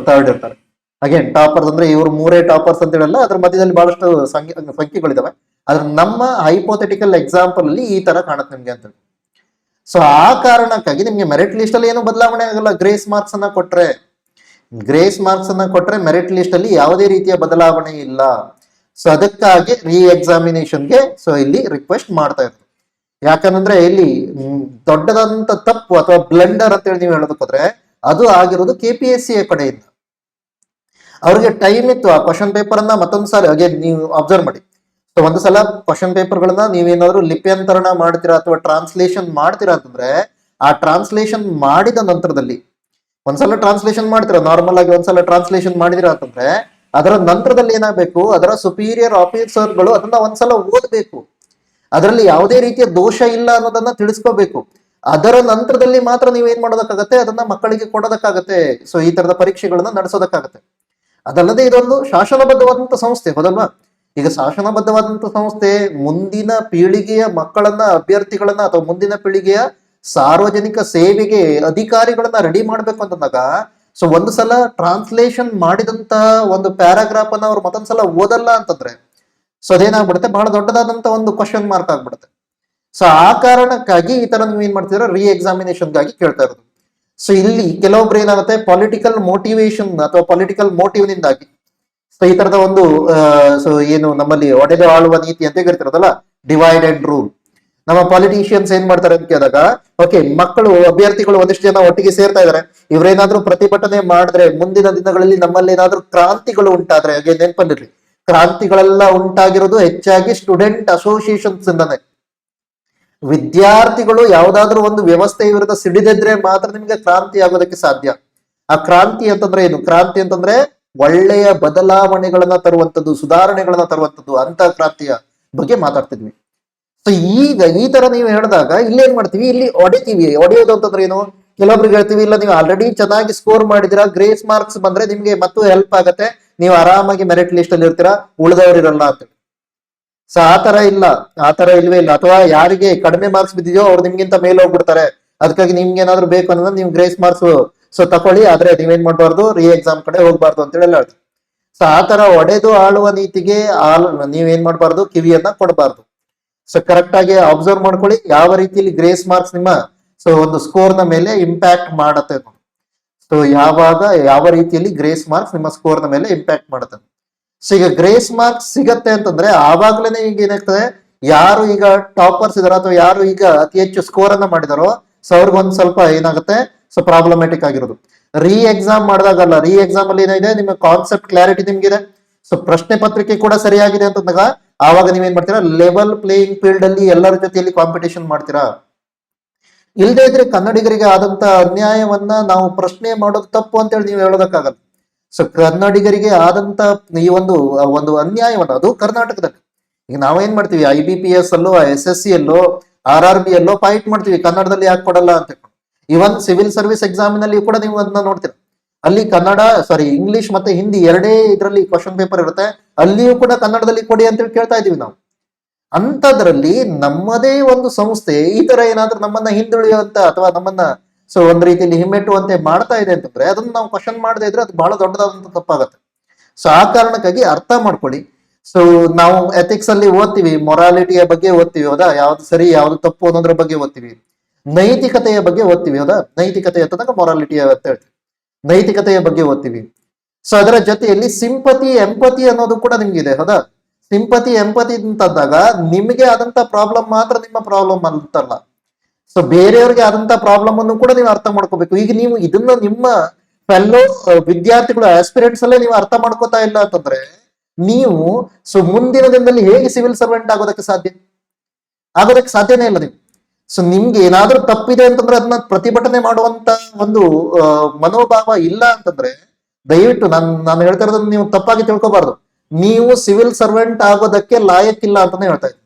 ಥರ್ಡ್ ಇರ್ತಾರೆ. ಅಗೇನ್ ಟಾಪರ್ಸ್ ಅಂದ್ರೆ ಇವರು ಮೂರೇ ಟಾಪರ್ಸ್ ಅಂತ ಹೇಳಲ್ಲ ಅದ್ರ ಮಧ್ಯದಲ್ಲಿ ಬಹಳಷ್ಟು ಸಂಖ್ಯೆ ಸಂಖ್ಯೆಗಳಿದಾವೆ. ಆದ್ರೆ ನಮ್ಮ ಹೈಪೋಥೆಟಿಕಲ್ ಎಕ್ಸಾಂಪಲ್ ಅಲ್ಲಿ ಈ ತರ ಕಾಣುತ್ತೆ ನಿಮ್ಗೆ ಅಂತ ಸೊ ಆ ಕಾರಣಕ್ಕಾಗಿ ನಿಮ್ಗೆ ಮೆರಿಟ್ ಲಿಸ್ಟ್ ಅಲ್ಲಿ ಏನು ಬದಲಾವಣೆ ಆಗಲ್ಲ? ಗ್ರೇಸ್ ಮಾರ್ಕ್ಸ್ ಅನ್ನ ಕೊಟ್ರೆ. ಗ್ರೇಸ್ ಮಾರ್ಕ್ಸ್ ಅನ್ನ ಕೊಟ್ರೆ ಮೆರಿಟ್ ಲಿಸ್ಟ್ ಅಲ್ಲಿ ಯಾವುದೇ ರೀತಿಯ ಬದಲಾವಣೆ ಇಲ್ಲ. ಸೊ ಅದಕ್ಕಾಗಿ ರೀ ಎಕ್ಸಾಮಿನೇಷನ್ಗೆ ಸೊ ಇಲ್ಲಿ ರಿಕ್ವೆಸ್ಟ್ ಮಾಡ್ತಾ ಇದ್ರು. ಯಾಕಂದ್ರೆ ಇಲ್ಲಿ ದೊಡ್ಡದಂತ ತಪ್ಪು ಅಥವಾ ಬ್ಲೆಂಡರ್ ಅಂತ ಹೇಳಿ ನೀವು ಹೇಳೋದಕ್ಕೋದ್ರೆ ಅದು ಆಗಿರೋದು ಕೆ ಪಿ ಎಸ್ ಸಿ ಕಡೆಯಿಂದ. ಅವ್ರಿಗೆ ಟೈಮ್ ಇತ್ತು ಆ ಕ್ವಶನ್ ಪೇಪರ್ ಅನ್ನ ಮತ್ತೊಂದ್ಸಾರಿ ಅಗೇನ್ ನೀವು ಅಬ್ಸರ್ವ್ ಮಾಡಿ. ಸೊ ಒಂದು ಸಲ ಕ್ವಶನ್ ಪೇಪರ್ ಗಳನ್ನ ನೀವೇನಾದ್ರು ಲಿಪ್ಯಂತರಣ ಮಾಡ್ತೀರಾ ಅಥವಾ ಟ್ರಾನ್ಸ್ಲೇಷನ್ ಮಾಡ್ತೀರಾ ಅಂತಂದ್ರೆ, ಆ ಟ್ರಾನ್ಸ್ಲೇಷನ್ ಮಾಡಿದ ನಂತರದಲ್ಲಿ ಒಂದ್ಸಲ ಟ್ರಾನ್ಸ್ಲೇಷನ್ ಮಾಡ್ತೀರಾ ನಾರ್ಮಲ್ ಆಗಿ ಒಂದ್ಸಲ ಟ್ರಾನ್ಸ್ಲೇಷನ್ ಮಾಡಿದಿರಾ ಅಂತಂದ್ರೆ, ಅದರ ನಂತರದಲ್ಲಿ ಏನಾಗಬೇಕು, ಅದರ ಸುಪೀರಿಯರ್ ಆಫೀಸರ್ಗಳು ಅದನ್ನ ಒಂದ್ಸಲ ಓದಬೇಕು. ಅದರಲ್ಲಿ ಯಾವುದೇ ರೀತಿಯ ದೋಷ ಇಲ್ಲ ಅನ್ನೋದನ್ನ ತಿಳಿಸ್ಕೋಬೇಕು. ಅದರ ನಂತರದಲ್ಲಿ ಮಾತ್ರ ನೀವು ಏನ್ ಮಾಡೋದಕ್ಕಾಗತ್ತೆ, ಅದನ್ನ ಮಕ್ಕಳಿಗೆ ಕೊಡೋದಕ್ಕಾಗತ್ತೆ. ಸೊ ಈ ತರದ ಪರೀಕ್ಷೆಗಳನ್ನ ನಡೆಸೋದಕ್ಕಾಗತ್ತೆ. ಅದಲ್ಲದೆ ಇದೊಂದು ಶಾಸನಬದ್ಧವಾದಂತ ಸಂಸ್ಥೆ, ಹೌದಲ್ವಾ? ಈಗ ಶಾಸನಬದ್ಧವಾದಂತಹ ಸಂಸ್ಥೆ ಮುಂದಿನ ಪೀಳಿಗೆಯ ಮಕ್ಕಳನ್ನ, ಅಭ್ಯರ್ಥಿಗಳನ್ನ ಅಥವಾ ಮುಂದಿನ ಪೀಳಿಗೆಯ ಸಾರ್ವಜನಿಕ ಸೇವೆಗೆ ಅಧಿಕಾರಿಗಳನ್ನ ರೆಡಿ ಮಾಡ್ಬೇಕು ಅಂತಂದಾಗ ಸೊ ಒಂದು ಸಲ ಟ್ರಾನ್ಸ್ಲೇಷನ್ ಮಾಡಿದಂತ ಒಂದು ಪ್ಯಾರಾಗ್ರಾಫ್ ಅನ್ನ ಅವ್ರು ಮತ್ತೊಂದ್ ಸಲ ಓದಲ್ಲ ಅಂತಂದ್ರೆ ಸೊ ಅದೇನಾಗ್ಬಿಡುತ್ತೆ? ಬಹಳ ದೊಡ್ಡದಾದಂತ ಒಂದು ಕ್ವಶನ್ ಮಾರ್ಕ್ ಆಗ್ಬಿಡುತ್ತೆ. ಸೊ ಆ ಕಾರಣಕ್ಕಾಗಿ ಈ ತರ ನೀವು ಏನ್ ಮಾಡ್ತೀರಾ? ರೀ ಎಕ್ಸಾಮಿನೇಷನ್ಗಾಗಿ ಕೇಳ್ತಾ ಇರೋದು. ಸೊ ಇಲ್ಲಿ ಕೆಲವೊಬ್ರು ಏನಾಗುತ್ತೆ? ಪೊಲಿಟಿಕಲ್ ಮೋಟಿವೇಶನ್ ಅಥವಾ ಪೊಲಿಟಿಕಲ್ ಮೋಟಿವ್ ನಿಂದಾಗಿ ಸೊ ಈ ತರದ ಒಂದು ಸೊ ಏನು ನಮ್ಮಲ್ಲಿ ಒಡೆದು ಆಳುವ ನೀತಿ ಅಂತ ಕರಿತಿರೋದಲ್ಲ ಡಿವೈಡ್ ಅಂಡ್ ರೂಲ್ ನಮ್ಮ ಪಾಲಿಟಿಷಿಯನ್ಸ್ ಏನ್ ಮಾಡ್ತಾರೆ ಅಂತ ಕೇಳಿದಾಗ ಓಕೆ ಮಕ್ಕಳು, ಅಭ್ಯರ್ಥಿಗಳು ಒಂದಿಷ್ಟು ಜನ ಒಟ್ಟಿಗೆ ಸೇರ್ತಾ ಇದಾರೆ. ಇವರೇನಾದ್ರೂ ಪ್ರತಿಭಟನೆ ಮಾಡಿದ್ರೆ ಮುಂದಿನ ದಿನಗಳಲ್ಲಿ ನಮ್ಮಲ್ಲಿ ಏನಾದ್ರೂ ಕ್ರಾಂತಿಗಳು ಉಂಟಾದ್ರೆ, ಹಾಗೆ ನೆನ್ಪಂದಿರ್ಲಿ ಕ್ರಾಂತಿಗಳೆಲ್ಲ ಉಂಟಾಗಿರೋದು ಹೆಚ್ಚಾಗಿ ಸ್ಟೂಡೆಂಟ್ ಅಸೋಸಿಯೇಷನ್ಸ್ ಇಂದಾನೆ. ವಿದ್ಯಾರ್ಥಿಗಳು ಯಾವ್ದಾದ್ರು ಒಂದು ವ್ಯವಸ್ಥೆ ವಿರುದ್ಧ ಸಿಡಿದಿದ್ರೆ ಮಾತ್ರ ನಿಮ್ಗೆ ಕ್ರಾಂತಿ ಆಗೋದಕ್ಕೆ ಸಾಧ್ಯ. ಆ ಕ್ರಾಂತಿ ಅಂತಂದ್ರೆ ಏನು? ಕ್ರಾಂತಿ ಅಂತಂದ್ರೆ ಒಳ್ಳೆಯ ಬದಲಾವಣೆಗಳನ್ನ ತರುವಂತದ್ದು ಸುಧಾರಣೆಗಳನ್ನ ತರುವಂತದ್ದು ಅಂತ ಕ್ರಾಂತಿಯ ಬಗ್ಗೆ ಮಾತಾಡ್ತಿದ್ವಿ. ಸೊ ಈಗ ಈ ತರ ನೀವು ಹೇಳಿದಾಗ ಇಲ್ಲಿ ಏನ್ ಮಾಡ್ತೀವಿ? ಇಲ್ಲಿ ಹೊಡಿತೀವಿ. ಹೊಡೆಯೋದು ಅಂತಂದ್ರೆ ಏನು? ಕೆಲವೊಬ್ರಿಗೆ ಹೇಳ್ತೀವಿ, ಇಲ್ಲ ನೀವು ಆಲ್ರೆಡಿ ಚೆನ್ನಾಗಿ ಸ್ಕೋರ್ ಮಾಡಿದಿರಾ ಗ್ರೇಸ್ ಮಾರ್ಕ್ಸ್ ಬಂದ್ರೆ ನಿಮ್ಗೆ ಮತ್ತು ಹೆಲ್ಪ್ ಆಗತ್ತೆ. ನೀವು ಆರಾಮಾಗಿ ಮೆರಿಟ್ ಲಿಸ್ಟ್ ಅಲ್ಲಿ ಇರ್ತೀರಾ, ಉಳಿದವರು ಇರಲ್ಲ ಅಂತ ಸೊ ಆ ತರ ಇಲ್ಲ. ಆ ತರ ಇಲ್ವೇ ಇಲ್ಲ. ಅಥವಾ ಯಾರಿಗೆ ಕಡಿಮೆ ಮಾರ್ಕ್ಸ್ ಬಿದ್ದಿದೆಯೋ, ಅವ್ರು ನಿಮ್ಗಿಂತ ಮೇಲೆ ಹೋಗ್ಬಿಡ್ತಾರೆ. ಅದಕ್ಕಾಗಿ ನಿಮ್ಗೆ ಏನಾದ್ರು ಬೇಕು ಅನ್ನೋದು ನೀವು ಗ್ರೇಸ್ ಮಾರ್ಕ್ಸ್ ಸೊ ತಕೊಳ್ಳಿ, ಆದ್ರೆ ನೀವೇನ್ ಮಾಡಬಾರ್ದು? ರೀ ಎಕ್ಸಾಮ್ ಕಡೆ ಹೋಗ್ಬಾರ್ದು ಅಂತ ಹೇಳಿ ಹೇಳ್ತಾರೆ ಸೊ ಆತರ ತರ ಒಡೆದು ಆಳುವ ನೀತಿಗೆ ಆಲ್ ನೀವೇನ್ ಮಾಡಬಾರ್ದು? ಕಿವಿಯನ್ನ ಕೊಡಬಾರ್ದು. ಸೊ ಕರೆಕ್ಟ್ ಆಗಿ ಅಬ್ಸರ್ವ್ ಮಾಡ್ಕೊಳ್ಳಿ, ಯಾವ ರೀತಿಯಲ್ಲಿ ಗ್ರೇಸ್ ಮಾರ್ಕ್ಸ್ ನಿಮ್ಮ ಸೊ ಒಂದು ಸ್ಕೋರ್ನ ಮೇಲೆ ಇಂಪ್ಯಾಕ್ಟ್ ಮಾಡತ್ತೆ ಸೊ ಯಾವಾಗ, ಯಾವ ರೀತಿಯಲ್ಲಿ ಗ್ರೇಸ್ ಮಾರ್ಕ್ಸ್ ನಿಮ್ಮ ಸ್ಕೋರ್ನ ಮೇಲೆ ಇಂಪ್ಯಾಕ್ಟ್ ಮಾಡುತ್ತೆ ಸೊ ಈಗ ಗ್ರೇಸ್ ಮಾರ್ಕ್ಸ್ ಸಿಗತ್ತೆ ಅಂತಂದ್ರೆ, ಆವಾಗ್ಲೇನೆ ಈಗ ಏನಾಗ್ತದೆ? ಯಾರು ಈಗ ಟಾಪರ್ಸ್ ಇದಾರೋ ಅಥವಾ ಯಾರು ಈಗ ಅತಿ ಹೆಚ್ಚು ಸ್ಕೋರ್ ಅನ್ನ ಮಾಡಿದಾರೋ, ಸೊ, ಅವ್ರಿಗೊಂದ್ ಸ್ವಲ್ಪ ಏನಾಗುತ್ತೆ? ಸೊ ಪ್ರಾಬ್ಲಮ್ಯಾಟಿಕ್ ಆಗಿರೋದು. ರೀ ಎಕ್ಸಾಮ್ ಮಾಡಿದಾಗಲ್ಲ ರೀ ಎಕ್ಸಾಮ್ ಅಲ್ಲಿ ಏನಿದೆ? ನಿಮ್ಮ ಕಾನ್ಸೆಪ್ಟ್ ಕ್ಲಾರಿಟಿ ನಿಮ್ಗಿದೆ. ಸೊ ಪ್ರಶ್ನೆ ಪತ್ರಿಕೆ ಕೂಡ ಸರಿಯಾಗಿದೆ ಅಂತಂದಾಗ ಆವಾಗ ನೀವೇನ್ ಮಾಡ್ತೀರಾ? ಲೆವೆಲ್ ಪ್ಲೇಯಿಂಗ್ ಫೀಲ್ಡ್ ಅಲ್ಲಿ ಎಲ್ಲರ ಜೊತೆಯಲ್ಲಿ ಕಾಂಪಿಟೇಷನ್ ಮಾಡ್ತೀರಾ? ಇಲ್ಲದೆ ಇದ್ರೆ ಕನ್ನಡಿಗರಿಗೆ ಆದಂತ ಅನ್ಯಾಯವನ್ನ ನಾವು ಪ್ರಶ್ನೆ ಮಾಡೋದು ತಪ್ಪು ಅಂತ ಹೇಳಿ ನೀವು ಹೇಳೋದಕ್ಕಾಗಲ್ಲ. ಸೊ ಕನ್ನಡಿಗರಿಗೆ ಆದಂತ ಈ ಒಂದು ಒಂದು ಅನ್ಯಾಯವನ್ನ, ಅದು ಕರ್ನಾಟಕದಲ್ಲಿ. ಈಗ ನಾವೇನ್ ಮಾಡ್ತೀವಿ? ಐ ಬಿ ಪಿ ಎಸ್ ಅಲ್ಲೋ ಎಸ್ ಎಸ್ ಸಿ ಅಲ್ಲೋ ಆರ್ ಆರ್ ಬಿ ಅಲ್ಲೋ ಫೈಟ್ ಮಾಡ್ತೀವಿ. ಕನ್ನಡದಲ್ಲಿ ಯಾಕೆ ಕೊಡಲ್ಲ ಅಂತ. ಇವನ್ ಸಿವಿಲ್ ಸರ್ವಿಸ್ ಎಕ್ಸಾಮಿನಲ್ಲಿ ಕೂಡ ನೀವು ಅದನ್ನ ನೋಡ್ತೀರಾ. ಅಲ್ಲಿ ಕನ್ನಡ ಸಾರಿ ಇಂಗ್ಲಿಷ್ ಮತ್ತೆ ಹಿಂದಿ ಎರಡೇ ಇದರಲ್ಲಿ ಕ್ವಶನ್ ಪೇಪರ್ ಇರುತ್ತೆ. ಅಲ್ಲಿಯೂ ಕೂಡ ಕನ್ನಡದಲ್ಲಿ ಕೊಡಿ ಅಂತ ಹೇಳಿ ಕೇಳ್ತಾ ಇದೀವಿ ನಾವು. ಅಂತದ್ರಲ್ಲಿ ನಮ್ಮದೇ ಒಂದು ಸಂಸ್ಥೆ ಈ ತರ ಏನಾದ್ರೂ ನಮ್ಮನ್ನ ಹಿಂದುಳಿಯುವಂತ ಅಥವಾ ನಮ್ಮನ್ನ ಸೊ ಒಂದ್ ರೀತಿಯಲ್ಲಿ ಹಿಮ್ಮೆಟ್ಟುವಂತೆ ಮಾಡ್ತಾ ಇದೆ ಅಂತಂದ್ರೆ ಅದನ್ನ ನಾವು ಕ್ವಶನ್ ಮಾಡದೇ ಇದ್ರೆ ಅದು ಬಹಳ ದೊಡ್ಡದಾದಂತ ತಪ್ಪಾಗತ್ತೆ. ಸೊ ಆ ಕಾರಣಕ್ಕಾಗಿ ಅರ್ಥ ಮಾಡ್ಕೊಳ್ಳಿ. ಸೊ ನಾವು ಎಥಿಕ್ಸ್ ಅಲ್ಲಿ ಓದ್ತೀವಿ ಮೊರಾಲಿಟಿಯ ಬಗ್ಗೆ ಓದ್ತೀವಿ, ಹೌದಾ? ಯಾವ್ದು ಸರಿ, ಯಾವ್ದು ತಪ್ಪು ಅನ್ನೋದ್ರ ಬಗ್ಗೆ ಓದ್ತೀವಿ. ನೈತಿಕತೆಯ ಬಗ್ಗೆ ಓದ್ತೀವಿ. ಹೌದಾ? ನೈತಿಕತೆ ಅಂತಂದಾಗ ಮೊರಾಲಿಟಿ ಅಂತ ಹೇಳ್ತೀವಿ. ನೈತಿಕತೆಯ ಬಗ್ಗೆ ಓದ್ತೀವಿ. ಸೊ ಅದರ ಜೊತೆಯಲ್ಲಿ ಸಿಂಪತಿ ಎಂಪತಿ ಅನ್ನೋದು ಕೂಡ ನಿಮ್ಗಿದೆ. ಹೌದಾ? ಸಿಂಪತಿ ಎಂಪತಿ ಅಂತಂದಾಗ ನಿಮಗೆ ಆದಂತ ಪ್ರಾಬ್ಲಮ್ ಮಾತ್ರ ನಿಮ್ಮ ಪ್ರಾಬ್ಲಮ್ ಅಂತಲ್ಲ. ಸೊ ಬೇರೆಯವ್ರಿಗೆ ಆದಂತ ಪ್ರಾಬ್ಲಮ್ ಅನ್ನು ಕೂಡ ನೀವು ಅರ್ಥ ಮಾಡ್ಕೋಬೇಕು. ಈಗ ನೀವು ಇದನ್ನ ನಿಮ್ಮ ಫೆಲ್ಲೋ ವಿದ್ಯಾರ್ಥಿಗಳು ಆಸ್ಪಿರೆಂಟ್ಸ್ ಅಲ್ಲೇ ನೀವು ಅರ್ಥ ಮಾಡ್ಕೋತಾ ಇಲ್ಲ ಅಂತಂದ್ರೆ ನೀವು ಸೊ ಮುಂದಿನ ದಿನದಲ್ಲಿ ಹೇಗೆ ಸಿವಿಲ್ ಸರ್ವೆಂಟ್ ಆಗೋದಕ್ಕೆ ಸಾಧ್ಯ? ಆಗೋದಕ್ಕೆ ಸಾಧ್ಯನೇ ಇಲ್ಲ ನೀವು ಸೊ ನಿಮ್ಗೆ ಏನಾದ್ರೂ ತಪ್ಪಿದೆ ಅಂತಂದ್ರೆ ಅದನ್ನ ಪ್ರತಿಭಟನೆ ಮಾಡುವಂತ ಒಂದು ಮನೋಭಾವ ಇಲ್ಲ ಅಂತಂದ್ರೆ ದಯವಿಟ್ಟು ನಾನು ನಾನು ಹೇಳ್ತಾ ಇರೋದನ್ನ ನೀವು ತಪ್ಪಾಗಿ ತಿಳ್ಕೊಬಾರ್ದು. ನೀವು ಸಿವಿಲ್ ಸರ್ವೆಂಟ್ ಆಗೋದಕ್ಕೆ ಲಾಯಕ್ಕಿಲ್ಲ ಅಂತಾನೆ ಹೇಳ್ತಾ ಇದ್ದೀನಿ.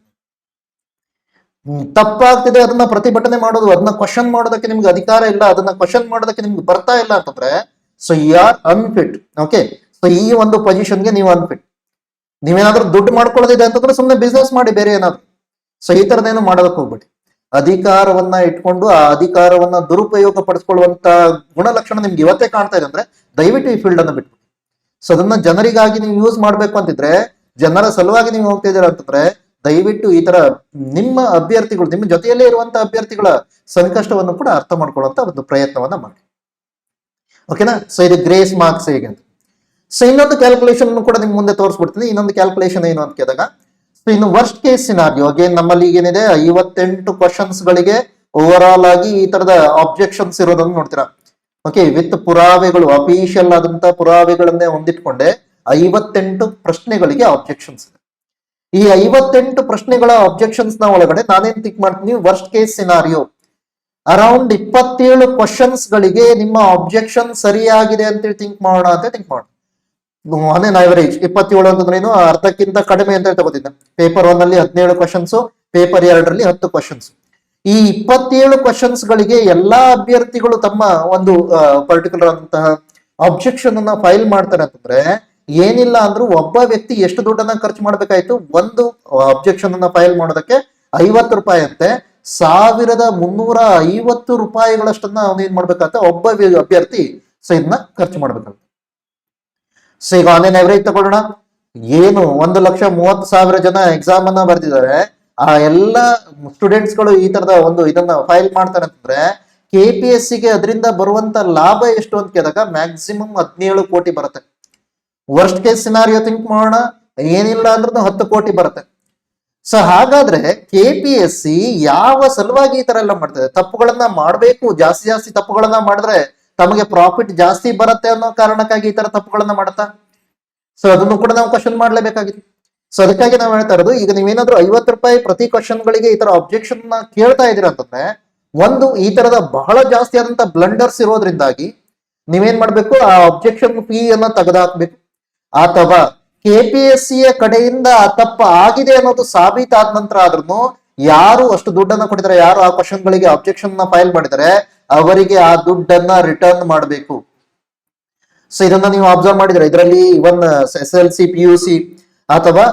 ತಪ್ಪಾಗ್ತಿದೆ ಅದನ್ನ ಪ್ರತಿಭಟನೆ ಮಾಡೋದು, ಅದನ್ನ ಕ್ವಶನ್ ಮಾಡೋದಕ್ಕೆ ನಿಮ್ಗೆ ಅಧಿಕಾರ ಇಲ್ಲ, ಅದನ್ನ ಕ್ವಶನ್ ಮಾಡೋದಕ್ಕೆ ನಿಮ್ಗೆ ಬರ್ತಾ ಇಲ್ಲ ಅಂತಂದ್ರೆ so you are unfit okay so ಈ ಒಂದು ಪೊಸಿಷನ್ಗೆ ನೀವು ಅನ್ಫಿಟ್ ನೀವೇನಾದ್ರೂ ದುಡ್ಡು ಮಾಡ್ಕೊಳ್ಳೋದಿದೆ ಅಂತಂದ್ರೆ ಸುಮ್ಮನೆ ಬಿಸ್ನೆಸ್ ಮಾಡಿ, ಬೇರೆ ಏನಾದ್ರು. ಸೊ ಈ ತರದೇನು ಮಾಡೋದಕ್ಕೆ ಹೋಗ್ಬೇಡಿ. ಅಧಿಕಾರವನ್ನ ಇಟ್ಕೊಂಡು ಆ ಅಧಿಕಾರವನ್ನ ದುರುಪಯೋಗ ಪಡಿಸ್ಕೊಳ್ಳುವಂತ ಗುಣಲಕ್ಷಣ ನಿಮ್ಗೆ ಇವತ್ತೇ ಕಾಣ್ತಾ ಇದೆ ಅಂದ್ರೆ ದಯವಿಟ್ಟು ಈ ಫೀಲ್ಡ್ ಅನ್ನ ಬಿಟ್ಬಿಡಿ. ಸೊ ಅದನ್ನ ಜನರಿಗಾಗಿ ನೀವು ಯೂಸ್ ಮಾಡ್ಬೇಕು ಅಂತಿದ್ರೆ, ಜನರ ಸಲುವಾಗಿ ನೀವು ಹೋಗ್ತಾ ಇದ್ದೀರಾ ಅಂತಂದ್ರೆ, ದಯವಿಟ್ಟು ಈ ತರ ನಿಮ್ಮ ಅಭ್ಯರ್ಥಿಗಳು, ನಿಮ್ಮ ಜೊತೆಯಲ್ಲೇ ಇರುವಂತ ಅಭ್ಯರ್ಥಿಗಳ ಸಂಕಷ್ಟವನ್ನು ಕೂಡ ಅರ್ಥ ಮಾಡ್ಕೊಳ್ಳುವಂತ ಒಂದು ಪ್ರಯತ್ನವನ್ನ ಮಾಡಿ. ಓಕೆನಾ ಸೊ ಇದು ಗ್ರೇಸ್ ಮಾರ್ಕ್ಸ್ ಹೇಗೆ ಅಂತ. ಸೊ ಇನ್ನೊಂದು ಕ್ಯಾಲ್ಕುಲೇಷನ್ ಕೂಡ ನಿಮ್ ಮುಂದೆ ತೋರಿಸ್ಬಿಡ್ತೀನಿ. ಇನ್ನೊಂದು ಕ್ಯಾಲ್ಕುಲೇಷನ್ ಏನು ಅಂತ ಕೇಳಿದಾಗ ಸೊ ಇನ್ನು ವರ್ಸ್ಟ್ ಕೇಸ್ ಸಿನಾರಿಯೋ ಅಗೇನ್ ನಮ್ಮಲ್ಲಿ ಏನಿದೆ ಐವತ್ತೆಂಟು ಕ್ವಶನ್ಸ್ ಗಳಿಗೆ ಓವರ್ ಆಲ್ ಆಗಿ ಈ ತರದ ಆಬ್ಜೆಕ್ಷನ್ಸ್ ಇರೋದನ್ನು ನೋಡ್ತೀರಾ? ಓಕೆ ವಿತ್ ಪುರಾವೆಗಳು ಅಫಿಷಿಯಲ್ ಆದಂತ ಪುರಾವೆಗಳನ್ನೇ ಹೊಂದಿಟ್ಕೊಂಡೆ ಐವತ್ತೆಂಟು ಪ್ರಶ್ನೆಗಳಿಗೆ ಆಬ್ಜೆಕ್ಷನ್ಸ್ ಈ ಐವತ್ತೆಂಟು ಪ್ರಶ್ನೆಗಳ ಆಬ್ಜೆಕ್ಷನ್ಸ್ನ ಒಳಗಡೆ ನಾನೇನ್ ತಿಕ್ ಮಾಡ್ತೀನಿ ವರ್ಸ್ಟ್ ಕೇಸ್ ಸಿನಾರಿಯೋ ಅರೌಂಡ್ ಇಪ್ಪತ್ತೇಳು ಕ್ವಶನ್ಸ್ ಗಳಿಗೆ ನಿಮ್ಮ ಆಬ್ಜೆಕ್ಷನ್ ಸರಿಯಾಗಿದೆ ಅಂತೇಳಿ ತಿಂಕ್ ಮಾಡೋಣ ಅಂತ ಥಿಂಕ್ ಮಾಡೋಣ. ಆನ್ ಅವರೇಜ್ ಇಪ್ಪತ್ತೇಳು ಅಂತಂದ್ರೆ ಏನು ಅರ್ಧಕ್ಕಿಂತ ಕಡಿಮೆ ಅಂತ ತಗೋತಿದ್ದೆ. ಪೇಪರ್ ಒನ್ ಅಲ್ಲಿ ಹದಿನೇಳು ಕ್ವಶನ್ಸ್ ಪೇಪರ್ ಎರಡರಲ್ಲಿ ಹತ್ತು ಕ್ವಶನ್ಸ್ ಈ ಇಪ್ಪತ್ತೇಳು ಕ್ವಶನ್ಸ್ ಗಳಿಗೆ ಎಲ್ಲಾ ಅಭ್ಯರ್ಥಿಗಳು ತಮ್ಮ ಒಂದು ಪರ್ಟಿಕ್ಯುಲರ್ ಅಂತಹ ಅಬ್ಜೆಕ್ಷನ್ ಅನ್ನ ಫೈಲ್ ಮಾಡ್ತಾರೆ ಅಂತಂದ್ರೆ ಏನಿಲ್ಲ ಅಂದ್ರೂ ಒಬ್ಬ ವ್ಯಕ್ತಿ ಎಷ್ಟು ದುಡ್ಡನ್ನ ಖರ್ಚು ಮಾಡ್ಬೇಕಾಯ್ತು? ಒಂದು ಅಬ್ಜೆಕ್ಷನ್ ಅನ್ನ ಫೈಲ್ ಮಾಡೋದಕ್ಕೆ ಐವತ್ತು ರೂಪಾಯಿ ಅಂತೆ. ಸಾವಿರದ ಮುನ್ನೂರ ಐವತ್ತು ರೂಪಾಯಿಗಳಷ್ಟನ್ನ ಅವನು ಏನ್ ಮಾಡ್ಬೇಕಾಗತ್ತೆ? ಒಬ್ಬ ಅಭ್ಯರ್ಥಿ ಸೊ ಖರ್ಚು ಮಾಡ್ಬೇಕಾಗುತ್ತೆ. ಸೊ ಈಗ ಆನ್ಲೈನ್ ಅವರೇಜ್ ತಗೊಳ್ಳೋಣ. ಏನು, ಒಂದು ಲಕ್ಷ ಮೂವತ್ತು ಸಾವಿರ ಜನ ಎಕ್ಸಾಮ್ ಅನ್ನ ಬರ್ತಿದ್ದಾರೆ ಆ ಎಲ್ಲ ಸ್ಟೂಡೆಂಟ್ಸ್ಗಳು ಈ ತರದ ಒಂದು ಇದನ್ನ ಫೈಲ್ ಮಾಡ್ತಾರೆ ಅಂತಂದ್ರೆ ಕೆ ಪಿ ಎಸ್ ಸಿಗೆ ಅದರಿಂದ ಬರುವಂತ ಲಾಭ ಎಷ್ಟು ಅಂತ ಕೇಳಿದಾಗ ಮ್ಯಾಕ್ಸಿಮಮ್ ಹದಿನೇಳು ಕೋಟಿ ಬರುತ್ತೆ. ವರ್ಸ್ಟ್ ಕೇಸ್ ಸಿನಾರಿಯೋ ಥಿಂಕ್ ಮಾಡೋಣ. ಏನಿಲ್ಲ ಅಂದ್ರೂ ಹತ್ತು ಕೋಟಿ ಬರುತ್ತೆ. ಸೊ ಹಾಗಾದ್ರೆ ಕೆ ಪಿ ಎಸ್ ಸಿ ಯಾವ ಸಲುವಾಗಿ ಈ ತರ ಎಲ್ಲ ಮಾಡ್ತದೆ? ತಪ್ಪುಗಳನ್ನ ಮಾಡಬೇಕು, ಜಾಸ್ತಿ ಜಾಸ್ತಿ ತಪ್ಪುಗಳನ್ನ ಮಾಡಿದ್ರೆ ತಮಗೆ ಪ್ರಾಫಿಟ್ ಜಾಸ್ತಿ ಬರುತ್ತೆ ಅನ್ನೋ ಕಾರಣಕ್ಕಾಗಿ ಈ ತರ ತಪ್ಪುಗಳನ್ನ ಮಾಡ್ತಾ ಸೊ ಅದನ್ನು ಕೂಡ ನಾವು ಕ್ವಶನ್ ಮಾಡ್ಲೇಬೇಕಾಗಿದೆ. ಸೊ ಅದಕ್ಕಾಗಿ ನಾವು ಹೇಳ್ತಾ ಇರೋದು, ಈಗ ನೀವೇನಾದ್ರೂ ಐವತ್ತು ರೂಪಾಯಿ ಪ್ರತಿ ಕ್ವಶನ್ ಗಳಿಗೆ ಈ ತರ ಅಬ್ಜೆಕ್ಷನ್ನ ಕೇಳ್ತಾ ಇದೀರ ಅಂತಂದ್ರೆ, ಒಂದು ಈ ತರದ ಬಹಳ ಜಾಸ್ತಿ ಆದಂತ ಬ್ಲಂಡರ್ಸ್ ಇರೋದ್ರಿಂದಾಗಿ ನೀವೇನ್ ಮಾಡ್ಬೇಕು? ಆ ಅಬ್ಜೆಕ್ಷನ್ ಫೀ ಅನ್ನ ತೆಗೆದಾಕ್ಬೇಕು. ಅಥವಾ ಕೆ ಪಿ ಎಸ್ ಸಿಯ ಕಡೆಯಿಂದ ಆ ತಪ್ಪ ಆಗಿದೆ ಅನ್ನೋದು ಸಾಬೀತಾದ ನಂತರ ಆದ್ರೂ ಯಾರು ಅಷ್ಟು ದುಡ್ಡನ್ನ ಕೊಟ್ಟಿದ್ದಾರೆ, ಯಾರು ಆ ಕ್ವಶನ್ ಗಳಿಗೆ ಅಬ್ಜೆಕ್ಷನ್ನ ಫೈಲ್ ಮಾಡಿದ್ದಾರೆ ಅವರಿಗೆ ಆ ದುಡ್ಡನ್ನ ರಿಟರ್ನ್ ಮಾಡಬೇಕು. ಸೊ ಇದನ್ನ ನೀವು ಅಬ್ಸರ್ವ್ ಮಾಡಿದ್ರೆ ಇದರಲ್ಲಿ even S L C P U C ಅಥವಾ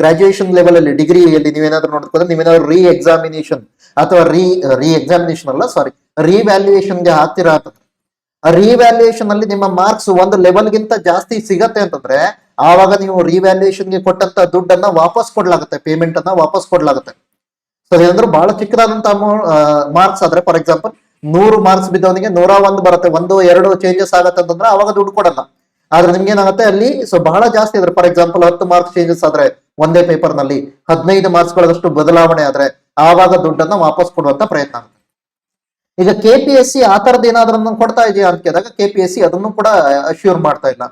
ಗ್ರಾಜುಯೇಷನ್ ಲೆವೆಲ್ ಅಲ್ಲಿ ಡಿಗ್ರಿಯಲ್ಲಿ ನೀವೇನಾದ್ರೂ ನೋಡ್ಕೊಂಡ್ರೆ ನೀವೇನಾದ್ರು ರೀ ಎಕ್ಸಾಮಿನೇಷನ್ ಅಥವಾ ರೀ ರೀ ಎಕ್ಸಾಮಿನೇಷನ್ ಅಲ್ಲ ಸಾರಿ ಗೆ ಹಾಕ್ತೀರಾ ಅಂತಂದ್ರೆ ರಿವ್ಯಾಲ್ಯೂಯೇಷನ್ ಅಲ್ಲಿ ನಿಮ್ಮ ಮಾರ್ಕ್ಸ್ ಒಂದು ಲೆವೆಲ್ಗಿಂತ ಜಾಸ್ತಿ ಸಿಗತ್ತೆ ಅಂತಂದ್ರೆ, ಆವಾಗ ನೀವು ರಿವ್ಯಾಲ್ಯೂಯೇಷನ್ಗೆ ಕೊಟ್ಟಂತ ದುಡ್ಡನ್ನ ವಾಪಸ್ ಕೊಡ್ಲಾಗುತ್ತೆ ಪೇಮೆಂಟ್ ಅನ್ನ ವಾಪಸ್ ಕೊಡ್ಲಾಗುತ್ತೆ. ಸೊ ಏನಂದ್ರೆ ಬಹಳ ಚಿಕ್ಕದಾದಂತ ಮಾರ್ಕ್ಸ್ ಆದ್ರೆ ಫಾರ್ ಎಕ್ಸಾಂಪಲ್ ನೂರು ಮಾರ್ಕ್ಸ್ ಬಿದ್ದವನಿಗೆ ನೂರ ಒಂದು ಬರುತ್ತೆ. ಒಂದು, ಎರಡು ಚೇಂಜಸ್ ಆಗತ್ತೆ ಅಂತಂದ್ರೆ ಅವಾಗ ದುಡ್ಡು ಕೊಡಲ್ಲ. ಆದ್ರೆ ನಿಮ್ಗೆ ಏನಾಗುತ್ತೆ ಅಲ್ಲಿ? ಸೊ ಬಹಳ ಜಾಸ್ತಿ ಇದ್ರೆ ಫಾರ್ ಎಕ್ಸಾಂಪಲ್ ಹತ್ತು ಮಾರ್ಕ್ಸ್ ಚೇಂಜಸ್ ಆದ್ರೆ, ಒಂದೇ ಪೇಪರ್ನಲ್ಲಿ ಹದಿನೈದು ಮಾರ್ಕ್ಸ್ ಗಳಷ್ಟು ಬದಲಾವಣೆ ಆದ್ರೆ ಆವಾಗ ದುಡ್ಡನ್ನ ವಾಪಸ್ ಕೊಡುವಂತ ಪ್ರಯತ್ನ ಆಗುತ್ತೆ. ಈಗ ಕೆ ಪಿ ಎಸ್ ಸಿ ಆ ತರದ ಏನಾದ್ರೂ ಕೊಡ್ತಾ ಇದೆಯಾ ಅಂತ ಕೇಳಿದಾಗ ಕೆ ಪಿ ಎಸ್ ಸಿ ಅದನ್ನು ಕೂಡ ಅಶ್ಯೂರ್ ಮಾಡ್ತಾ ಇಲ್ಲ.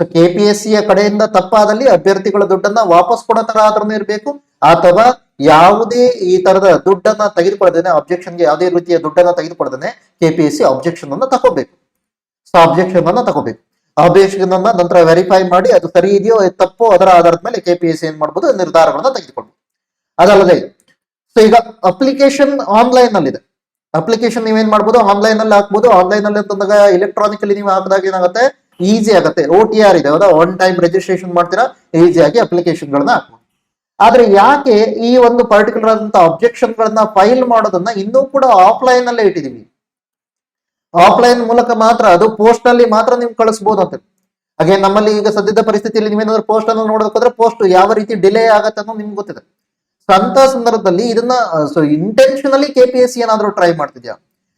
ಸೊ ಕೆ ಪಿ ಎಸ್ ಸಿಯ ಕಡೆಯಿಂದ ತಪ್ಪಾದಲ್ಲಿ ಅಭ್ಯರ್ಥಿಗಳ ದುಡ್ಡನ್ನ ವಾಪಸ್ ಕೊಡೋ ತರ ಆದ್ರೂ ಇರಬೇಕು. ಅಥವಾ ಯಾವುದೇ ಈ ತರದ ದುಡ್ಡನ್ನ ತೆಗೆದುಕೊಳ್ಳದೇನೆ ಅಬ್ಜೆಕ್ಷನ್ಗೆ ಯಾವುದೇ ರೀತಿಯ ದುಡ್ಡನ್ನ ತೆಗೆದುಕೊಳ್ಳದೇನೆ K P S C objection ಅನ್ನ ತಗೋಬೇಕು. ಸೊ ಅಬ್ಜೆಕ್ಷನ್ ಅನ್ನ ತಗೋಬೇಕು. ಅಬ್ಜೆಕ್ಷನ್ ಅನ್ನ ನಂತರ ವೆರಿಫೈ ಮಾಡಿ ಅದು ಸರಿ ಇದೆಯೋ ಇದು ತಪ್ಪೋ ಅದರ ಆಧಾರದ ಮೇಲೆ ಕೆ ಪಿ ಎಸ್ ಸಿ ಏನ್ ಮಾಡಬಹುದು ನಿರ್ಧಾರಗಳನ್ನ ತೆಗೆದುಕೊಳ್ಬೋದು ಅದಲ್ಲದೆ ಸೊ ಈಗ ಅಪ್ಲಿಕೇಶನ್ ಆನ್ಲೈನ್ ಅಲ್ಲಿ ಇದೆ ಅಪ್ಲಿಕೇಶನ್ ನೀವೇನ್ ಮಾಡ್ಬೋದು? ಆನ್ಲೈನ್ ಅಲ್ಲಿ ಹಾಕ್ಬೋದು. ಆನ್ಲೈನ್ ಅಲ್ಲಿ ಅಂತಂದಾಗ ಎಲೆಕ್ಟ್ರಾನಿಕಲಿ ನೀವು ಹಾಕಿದಾಗ ಏನಾಗುತ್ತೆ? ಈಸಿ ಆಗುತ್ತೆ. ಓ ಟಿ ಆರ್ ಇದೆ. ಹೌದಾ? ಒನ್ ಟೈಮ್ ರಿಜಿಸ್ಟ್ರೇಷನ್ ಮಾಡ್ತೀರಾ? ಈಸಿಯಾಗಿ ಅಪ್ಲಿಕೇಶನ್ ಗಳನ್ನ ಹಾಕ್ಬೋದು. ಆದ್ರೆ ಯಾಕೆ ಈ ಒಂದು ಪರ್ಟಿಕ್ಯುಲರ್ ಆದಂತ ಅಬ್ಜೆಕ್ಷನ್ ಗಳನ್ನ ಫೈಲ್ ಮಾಡೋದನ್ನ ಇನ್ನೂ ಕೂಡ ಆಫ್ಲೈನ್ ಅಲ್ಲೇ ಇಟ್ಟಿದೀವಿ. ಆಫ್ಲೈನ್ ಮೂಲಕ ಮಾತ್ರ, ಅದು ಪೋಸ್ಟ್ನಲ್ಲಿ ಮಾತ್ರ ನೀವು ಕಳಿಸಬಹುದು ಅಂತ. ಹಾಗೆ ನಮ್ಮಲ್ಲಿ ಈಗ ಸದ್ಯದ ಪರಿಸ್ಥಿತಿಯಲ್ಲಿ ನೀವೇನಾದ್ರೂ ಪೋಸ್ಟ್ ಅನ್ನು ನೋಡೋದಕ್ಕೋದ್ರೆ ಪೋಸ್ಟ್ ಯಾವ ರೀತಿ ಡಿಲೇ ಆಗತ್ತೆ ಅನ್ನೋದು ನಿಮ್ಗೆ ಗೊತ್ತಿದೆ. ಅಂತ ಸಂದರ್ಭದಲ್ಲಿ ಇದನ್ನ so intentionally K P S C ಏನಾದ್ರೂ ಟ್ರೈ ಮಾಡ್ತಿದ್ಯಾ?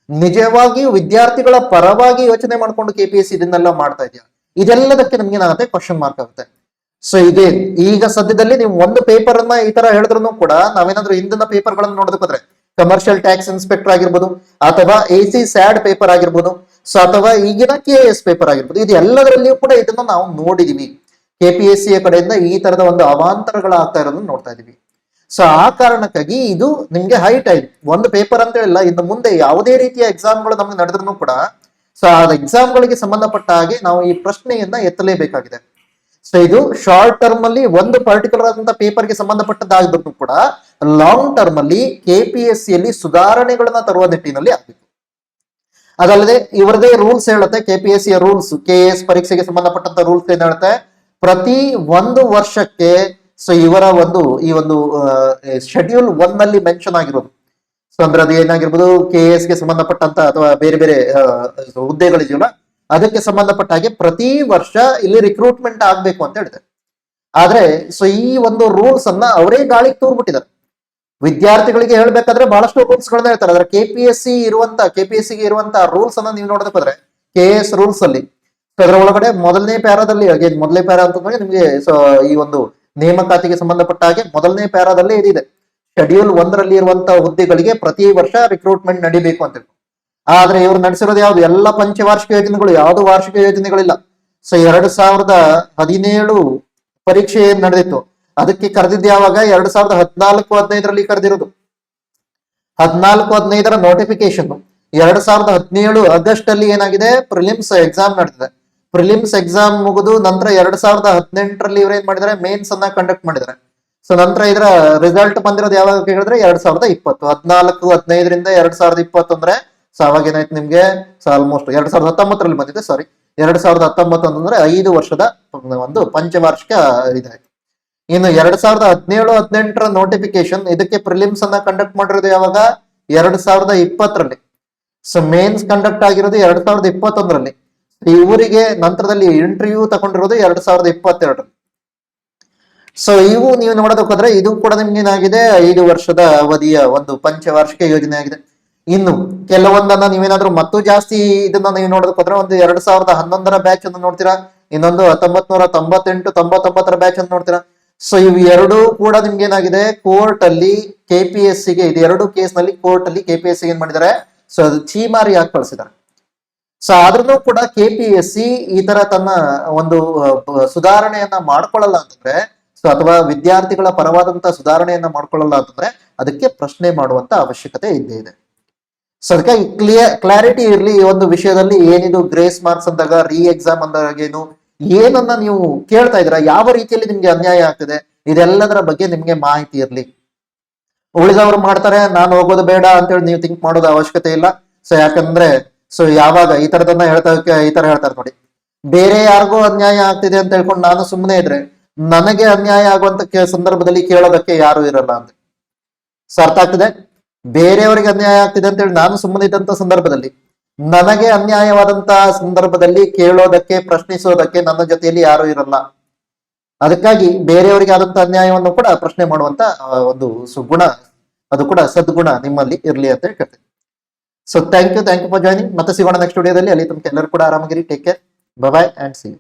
ನಿಜವಾಗಿಯೂ ವಿದ್ಯಾರ್ಥಿಗಳ ಪರವಾಗಿ ಯೋಚನೆ ಮಾಡ್ಕೊಂಡು ಕೆ ಪಿ ಎಸ್ ಸಿ ಇದನ್ನೆಲ್ಲ ಮಾಡ್ತಾ ಇದೆಯಾ? ಇದೆಲ್ಲದಕ್ಕೆ ನಮ್ಗೆ ಏನಾಗುತ್ತೆ ಕ್ವಶನ್ ಮಾರ್ಕ್ ಆಗುತ್ತೆ. ಸೊ ಇದೇ. ಈಗ ಸದ್ಯದಲ್ಲಿ ನೀವು ಒಂದು ಪೇಪರ್ ಅನ್ನ ಈ ತರ ಹೇಳಿದ್ರು ಕೂಡ ನಾವೇನಾದ್ರೂ ಹಿಂದಿನ ಪೇಪರ್ ಗಳನ್ನ ನೋಡೋದಕ್ಕೋದ್ರೆ ಕಮರ್ಷಿಯಲ್ ಟ್ಯಾಕ್ಸ್ ಇನ್ಸ್ಪೆಕ್ಟರ್ ಆಗಿರ್ಬೋದು, ಅಥವಾ ಎ ಸಿ ಸ್ಯಾಡ್ ಪೇಪರ್ ಆಗಿರ್ಬೋದು ಸೊ ಅಥವಾ ಈಗಿನ ಕೆ ಎಸ್ ಪೇಪರ್ ಆಗಿರ್ಬೋದು, ಇದು ಎಲ್ಲದರಲ್ಲಿಯೂ ಕೂಡ ಇದನ್ನ ನಾವು ನೋಡಿದೀವಿ. ಕೆ ಪಿ ಎಸ್ ಕಡೆಯಿಂದ ಈ ತರದ ಒಂದು ಅವಾಂತರಗಳಾಗ್ತಾ ಇರೋದನ್ನ ನೋಡ್ತಾ ಇದೀವಿ. ಸೊ ಆ ಕಾರಣಕ್ಕಾಗಿ ಇದು ನಿಮ್ಗೆ ಹೈ ಟೈಮ್ ಒಂದು ಪೇಪರ್ ಅಂತ ಹೇಳಿಲ್ಲ, ಇನ್ನು ಮುಂದೆ ಯಾವುದೇ ರೀತಿಯ ಎಕ್ಸಾಮ್ಗಳು ನಮ್ಗೆ ನಡೆದ್ರು ಕೂಡ ಸೊ ಆ ಎಕ್ಸಾಮ್ಗಳಿಗೆ ಸಂಬಂಧಪಟ್ಟ ಹಾಗೆ ನಾವು ಈ ಪ್ರಶ್ನೆಯನ್ನ ಎತ್ತಲೇಬೇಕಾಗಿದೆ. ಸೊ ಇದು ಶಾರ್ಟ್ ಟರ್ಮ್ ಅಲ್ಲಿ ಒಂದು ಪರ್ಟಿಕ್ಯುಲರ್ ಆದಂತಹ ಪೇಪರ್ಗೆ ಸಂಬಂಧಪಟ್ಟದ್ದಾಗಿದ್ರು ಕೂಡ. ಲಾಂಗ್ ಟರ್ಮ್ ಅಲ್ಲಿ ಕೆ ಪಿ ಎಸ್ ಸಿಯಲ್ಲಿ ಸುಧಾರಣೆಗಳನ್ನ ತರುವ ನಿಟ್ಟಿನಲ್ಲಿ ಆಗಬೇಕು. ಅದಲ್ಲದೆ ಇವರದೇ ರೂಲ್ಸ್ ಹೇಳುತ್ತೆ ಕೆ ಪಿ ಎಸ್ ಸಿಯ ರೂಲ್ಸ್ ಕೆ ಎಸ್ ಪರೀಕ್ಷೆಗೆ ಸಂಬಂಧಪಟ್ಟಂತ ರೂಲ್ಸ್ ಏನ್ ಹೇಳುತ್ತೆ? ಪ್ರತಿ ಒಂದು ವರ್ಷಕ್ಕೆ ಸೊ ಇವರ ಒಂದು, ಈ ಒಂದು ಶೆಡ್ಯೂಲ್ ಒನ್ನಲ್ಲಿ ಮೆನ್ಷನ್ ಆಗಿರೋದು. ಸೊ ಅಂದ್ರೆ ಅದು ಏನಾಗಿರ್ಬೋದು ಕೆ ಎಸ್ಗೆ ಸಂಬಂಧಪಟ್ಟಂತ ಅಥವಾ ಬೇರೆ ಬೇರೆ ಹುದ್ದೆಗಳಿದೆಯಲ್ಲ ಅದಕ್ಕೆ ಸಂಬಂಧಪಟ್ಟ ಹಾಗೆ ಪ್ರತಿ ವರ್ಷ ಇಲ್ಲಿ ರಿಕ್ರೂಟ್ಮೆಂಟ್ ಆಗ್ಬೇಕು ಅಂತ ಹೇಳ್ತಾರೆ ಆದ್ರೆ ಸೊ ಈ ಒಂದು ರೂಲ್ಸ್ ಅನ್ನ ಅವರೇ ಗಾಳಿಗೆ ತೂರ್ಬಿಟ್ಟಿದ್ದಾರೆ. ವಿದ್ಯಾರ್ಥಿಗಳಿಗೆ ಹೇಳ್ಬೇಕಾದ್ರೆ ಬಹಳಷ್ಟು ರೂಲ್ಸ್ ಗಳನ್ನ ಹೇಳ್ತಾರೆ. ಅದ್ರ ಕೆ ಪಿ ಎಸ್ ಸಿ ಇರುವಂತ ಕೆ ಪಿ ಎಸ್ಗೆ ಇರುವಂತ ರೂಲ್ಸ್ ಅನ್ನ ನೀವು ನೋಡೋದಕ್ಕೆ ಹೋದ್ರೆ ಕೆ ಎಸ್ ರೂಲ್ಸ್ ಅಲ್ಲಿ. ಅದರ ಒಳಗಡೆ ಮೊದಲನೇ ಪ್ಯಾರಾದಲ್ಲಿ ಅಗೇನ್ ಮೊದಲನೇ ಪ್ಯಾರಾ ಅಂತಂದ್ರೆ ನಿಮಗೆ ಈ ಒಂದು ನೇಮಕಾತಿಗೆ ಸಂಬಂಧಪಟ್ಟ ಹಾಗೆ ಮೊದಲನೇ ಪ್ಯಾರಾದಲ್ಲಿ ಇದಿದೆ. ಶೆಡ್ಯೂಲ್ ಒಂದರಲ್ಲಿ ಇರುವಂತಹ ಹುದ್ದೆಗಳಿಗೆ ಪ್ರತಿ ವರ್ಷ ರಿಕ್ರೂಟ್ಮೆಂಟ್ ನಡಿಬೇಕು ಅಂತ ಆದ್ರೆ ಇವ್ರು ನಡೆಸಿರೋದು ಯಾವ್ದು? ಎಲ್ಲ ಪಂಚವಾರ್ಷಿಕ ಯೋಜನೆಗಳು, ಯಾವ್ದು ವಾರ್ಷಿಕ ಯೋಜನೆಗಳಿಲ್ಲ. ಸೊ ಎರಡ್ ಸಾವಿರದ ಹದಿನೇಳು ಪರೀಕ್ಷೆ ಏನ್ ನಡೆದಿತ್ತು? ಅದಕ್ಕೆ ಕರೆದಿದ್ದು ಯಾವಾಗ? ಎರಡ್ ಸಾವಿರದ ಹದಿನಾಲ್ಕು, ಹದಿನೈದರಲ್ಲಿ ಕರೆದಿರೋದು. ಹದಿನಾಲ್ಕು, ಹದಿನೈದರ ನೋಟಿಫಿಕೇಶನ್ ಎರಡ್ ಸಾವಿರದ ಹದಿನೇಳು ಆಗಸ್ಟ್ ಅಲ್ಲಿ ಏನಾಗಿದೆ? ಪ್ರಿಲಿಮ್ಸ್ ಎಕ್ಸಾಮ್ ನಡೆದಿದೆ. ಪ್ರಿಲಿಮ್ಸ್ ಎಕ್ಸಾಮ್ ಮುಗಿದು ನಂತರ ಎರಡ್ ಸಾವಿರದ ಹದಿನೆಂಟರಲ್ಲಿ ಇವ್ರು ಏನ್ ಮಾಡಿದ್ದಾರೆ? ಮೇನ್ಸ್ ಅನ್ನ ಕಂಡಕ್ಟ್ ಮಾಡಿದ್ದಾರೆ. ಸೊ ನಂತರ ಇದರ ರಿಸಲ್ಟ್ ಬಂದಿರೋದು ಯಾವಾಗ ಹೇಳಿದ್ರೆ ಎರಡ್ ಸಾವಿರದ ಇಪ್ಪತ್ತು. ಹದಿನಾಲ್ಕು, ಹದಿನೈದರಿಂದ ಎರಡ್ ಸಾವಿರದ ಇಪ್ಪತ್ತು ಅಂದ್ರೆ ಸೊ ಅವಾಗ ಏನಾಯ್ತು ನಿಮ್ಗೆ? ಸೊ ಆಲ್ಮೋಸ್ಟ್ ಎರಡ್ ಸಾವಿರದ ಹತ್ತೊಂಬತ್ತರಲ್ಲಿ ಬಂದಿದೆ ಸಾರಿ ಎರಡ್ ಸಾವಿರದ ಹತ್ತೊಂಬತ್ತು ಅಂತಂದ್ರೆ ಐದು ವರ್ಷದ ಒಂದು ಪಂಚವಾರ್ಷಿಕ ಇದಾಯ್ತು. ಇನ್ನು ಎರಡ್ ಸಾವಿರದ ಹದಿನೇಳು, ಹದಿನೆಂಟರ ನೋಟಿಫಿಕೇಶನ್ ಇದಕ್ಕೆ ಪ್ರಿಲಿಮ್ಸ್ ಅನ್ನ ಕಂಡಕ್ಟ್ ಮಾಡಿರೋದು ಯಾವಾಗ? ಎರಡ್ ಸಾವಿರದ ಇಪ್ಪತ್ತರಲ್ಲಿ. ಸೊ ಮೇನ್ಸ್ ಕಂಡಕ್ಟ್ ಆಗಿರೋದು ಎರಡ್ ಸಾವಿರದ ಇಪ್ಪತ್ತೊಂದರಲ್ಲಿ. ಇವರಿಗೆ ನಂತರದಲ್ಲಿ ಇಂಟರ್ವ್ಯೂ ತಗೊಂಡಿರೋದು ಎರಡ್ ಸಾವಿರದ ಇಪ್ಪತ್ತೆರಡರಲ್ಲಿ. ಸೊ ಇವು ನೀವು ನೋಡೋದಕ್ಕೋದ್ರೆ ಇದು ಕೂಡ ನಿಮ್ಗೆ ಏನಾಗಿದೆ ಐದು ವರ್ಷದ ಅವಧಿಯ ಒಂದು ಪಂಚವಾರ್ಷಿಕ ಯೋಜನೆ ಆಗಿದೆ ಇನ್ನು ಕೆಲವೊಂದನ್ನ ನೀವೇನಾದ್ರೂ ಮತ್ತೂ ಜಾಸ್ತಿ ಇದನ್ನ ನೀವು ನೋಡೋದಕ್ಕೆ ಹೋದ್ರೆ ಒಂದು ಎರಡ್ ಸಾವಿರದ ಹನ್ನೊಂದರ ಬ್ಯಾಚ್ ಅನ್ನು ನೋಡ್ತೀರಾ? ಇನ್ನೊಂದು ಹತ್ತೊಂಬತ್ ನೂರ ತೊಂಬತ್ತೆಂಟು, ತೊಂಬತ್ತೊಂಬತ್ತರ ಬ್ಯಾಚ್ ಅನ್ನು ನೋಡ್ತೀರಾ? ಸೊ ಇವು ಎರಡೂ ಕೂಡ ನಿಮ್ಗೆ ಏನಾಗಿದೆ? ಕೋರ್ಟ್ ಅಲ್ಲಿ ಕೆ ಪಿ ಎಸ್ ಸಿಗೆ ಇದು ಎರಡು ಕೇಸ್ನಲ್ಲಿ ಕೋರ್ಟ್ ಅಲ್ಲಿ ಕೆ ಪಿ ಎಸ್ ಸಿ ಏನ್ ಮಾಡಿದ್ದಾರೆ? ಸೊ ಅದು ಚೀಮಾರಿ ಹಾಕಿ ಕಳಿಸಿದ್ದಾರೆ? ಸೊ ಆದ್ರೂ ಕೂಡ ಕೆ ಪಿ ಎಸ್ ಸಿ ಈ ತರ ತನ್ನ ಒಂದು ಸುಧಾರಣೆಯನ್ನ ಮಾಡ್ಕೊಳ್ಳಲ್ಲ ಅಂತಂದ್ರೆ, ಸೊ, ಅಥವಾ ವಿದ್ಯಾರ್ಥಿಗಳ ಪರವಾದಂತ ಸುಧಾರಣೆಯನ್ನ ಮಾಡ್ಕೊಳ್ಳಲ್ಲ ಅಂತಂದ್ರೆ, ಅದಕ್ಕೆ ಪ್ರಶ್ನೆ ಮಾಡುವಂತ ಅವಶ್ಯಕತೆ ಇದ್ದೇ ಇದೆ. ಸೊ ಕ್ಲಿಯರ್ ಕ್ಲಾರಿಟಿ ಇರ್ಲಿ ಈ ಒಂದು ವಿಷಯದಲ್ಲಿ ಏನಿದು ಗ್ರೇಸ್ ಮಾರ್ಕ್ಸ್ ಅಂದಾಗ ರೀ ಎಕ್ಸಾಮ್ ಅಂದಾಗ ಏನು ಏನನ್ನ ನೀವು ಕೇಳ್ತಾ ಇದ್ರ ಯಾವ ರೀತಿಯಲ್ಲಿ ನಿಮ್ಗೆ ಅನ್ಯಾಯ ಆಗ್ತಿದೆ, ಇದೆಲ್ಲದರ ಬಗ್ಗೆ ನಿಮ್ಗೆ ಮಾಹಿತಿ ಇರ್ಲಿ. ಉಳಿದವರು ಮಾಡ್ತಾರೆ, ನಾನು ಹೋಗೋದು ಬೇಡ ಅಂತೇಳಿ ನೀವು ಥಿಂಕ್ ಮಾಡೋದು ಅವಶ್ಯಕತೆ ಇಲ್ಲ. ಸೊ ಯಾಕಂದ್ರೆ ಸೊ ಯಾವಾಗ ಈ ತರದನ್ನ ಹೇಳ್ತಾ ಈ ತರ ಹೇಳ್ತಾರೆ ನೋಡಿ. ಬೇರೆ ಯಾರಿಗೂ ಅನ್ಯಾಯ ಆಗ್ತಿದೆ ಅಂತ ಹೇಳ್ಕೊಂಡು ನಾನು ಸುಮ್ಮನೆ ಇದ್ರೆ, ನನಗೆ ಅನ್ಯಾಯ ಆಗುವಂತ ಸಂದರ್ಭದಲ್ಲಿ ಕೇಳೋದಕ್ಕೆ ಯಾರು ಇರಲ್ಲ ಅಂತ ಸೊ ಅರ್ಥ ಆಗ್ತಿದೆ? ಬೇರೆಯವರಿಗೆ ಅನ್ಯಾಯ ಆಗ್ತಿದೆ ಅಂತ ಹೇಳಿ ನಾನು ಸುಮ್ಮನೆ ಇದ್ದಂತ ಸಂದರ್ಭದಲ್ಲಿ, ನನಗೆ ಅನ್ಯಾಯವಾದಂತಹ ಸಂದರ್ಭದಲ್ಲಿ ಕೇಳೋದಕ್ಕೆ, ಪ್ರಶ್ನಿಸೋದಕ್ಕೆ ನನ್ನ ಜೊತೆಯಲ್ಲಿ ಯಾರು ಇರಲ್ಲ. ಅದಕ್ಕಾಗಿ ಬೇರೆಯವರಿಗೆ ಆದಂತ ಅನ್ಯಾಯವನ್ನು ಕೂಡ ಪ್ರಶ್ನೆ ಮಾಡುವಂತ ಒಂದು ಸುಗುಣ, ಅದು ಕೂಡ ಸದ್ಗುಣ ನಿಮ್ಮಲ್ಲಿ ಇರಲಿ ಅಂತ ಹೇಳಿ ಕೇಳ್ತೇನೆ so thank you thank you for joining ಮತ್ತೆ ಸಿಗೋಣ ನೆಕ್ಸ್ಟ್ ವಿಡಿಯೋದಲ್ಲಿ ಅಲ್ಲಿ ತನಕ ಎಲ್ಲರೂ ಕೂಡ ಆರಾಮಾಗಿರಿ. Take care bye and see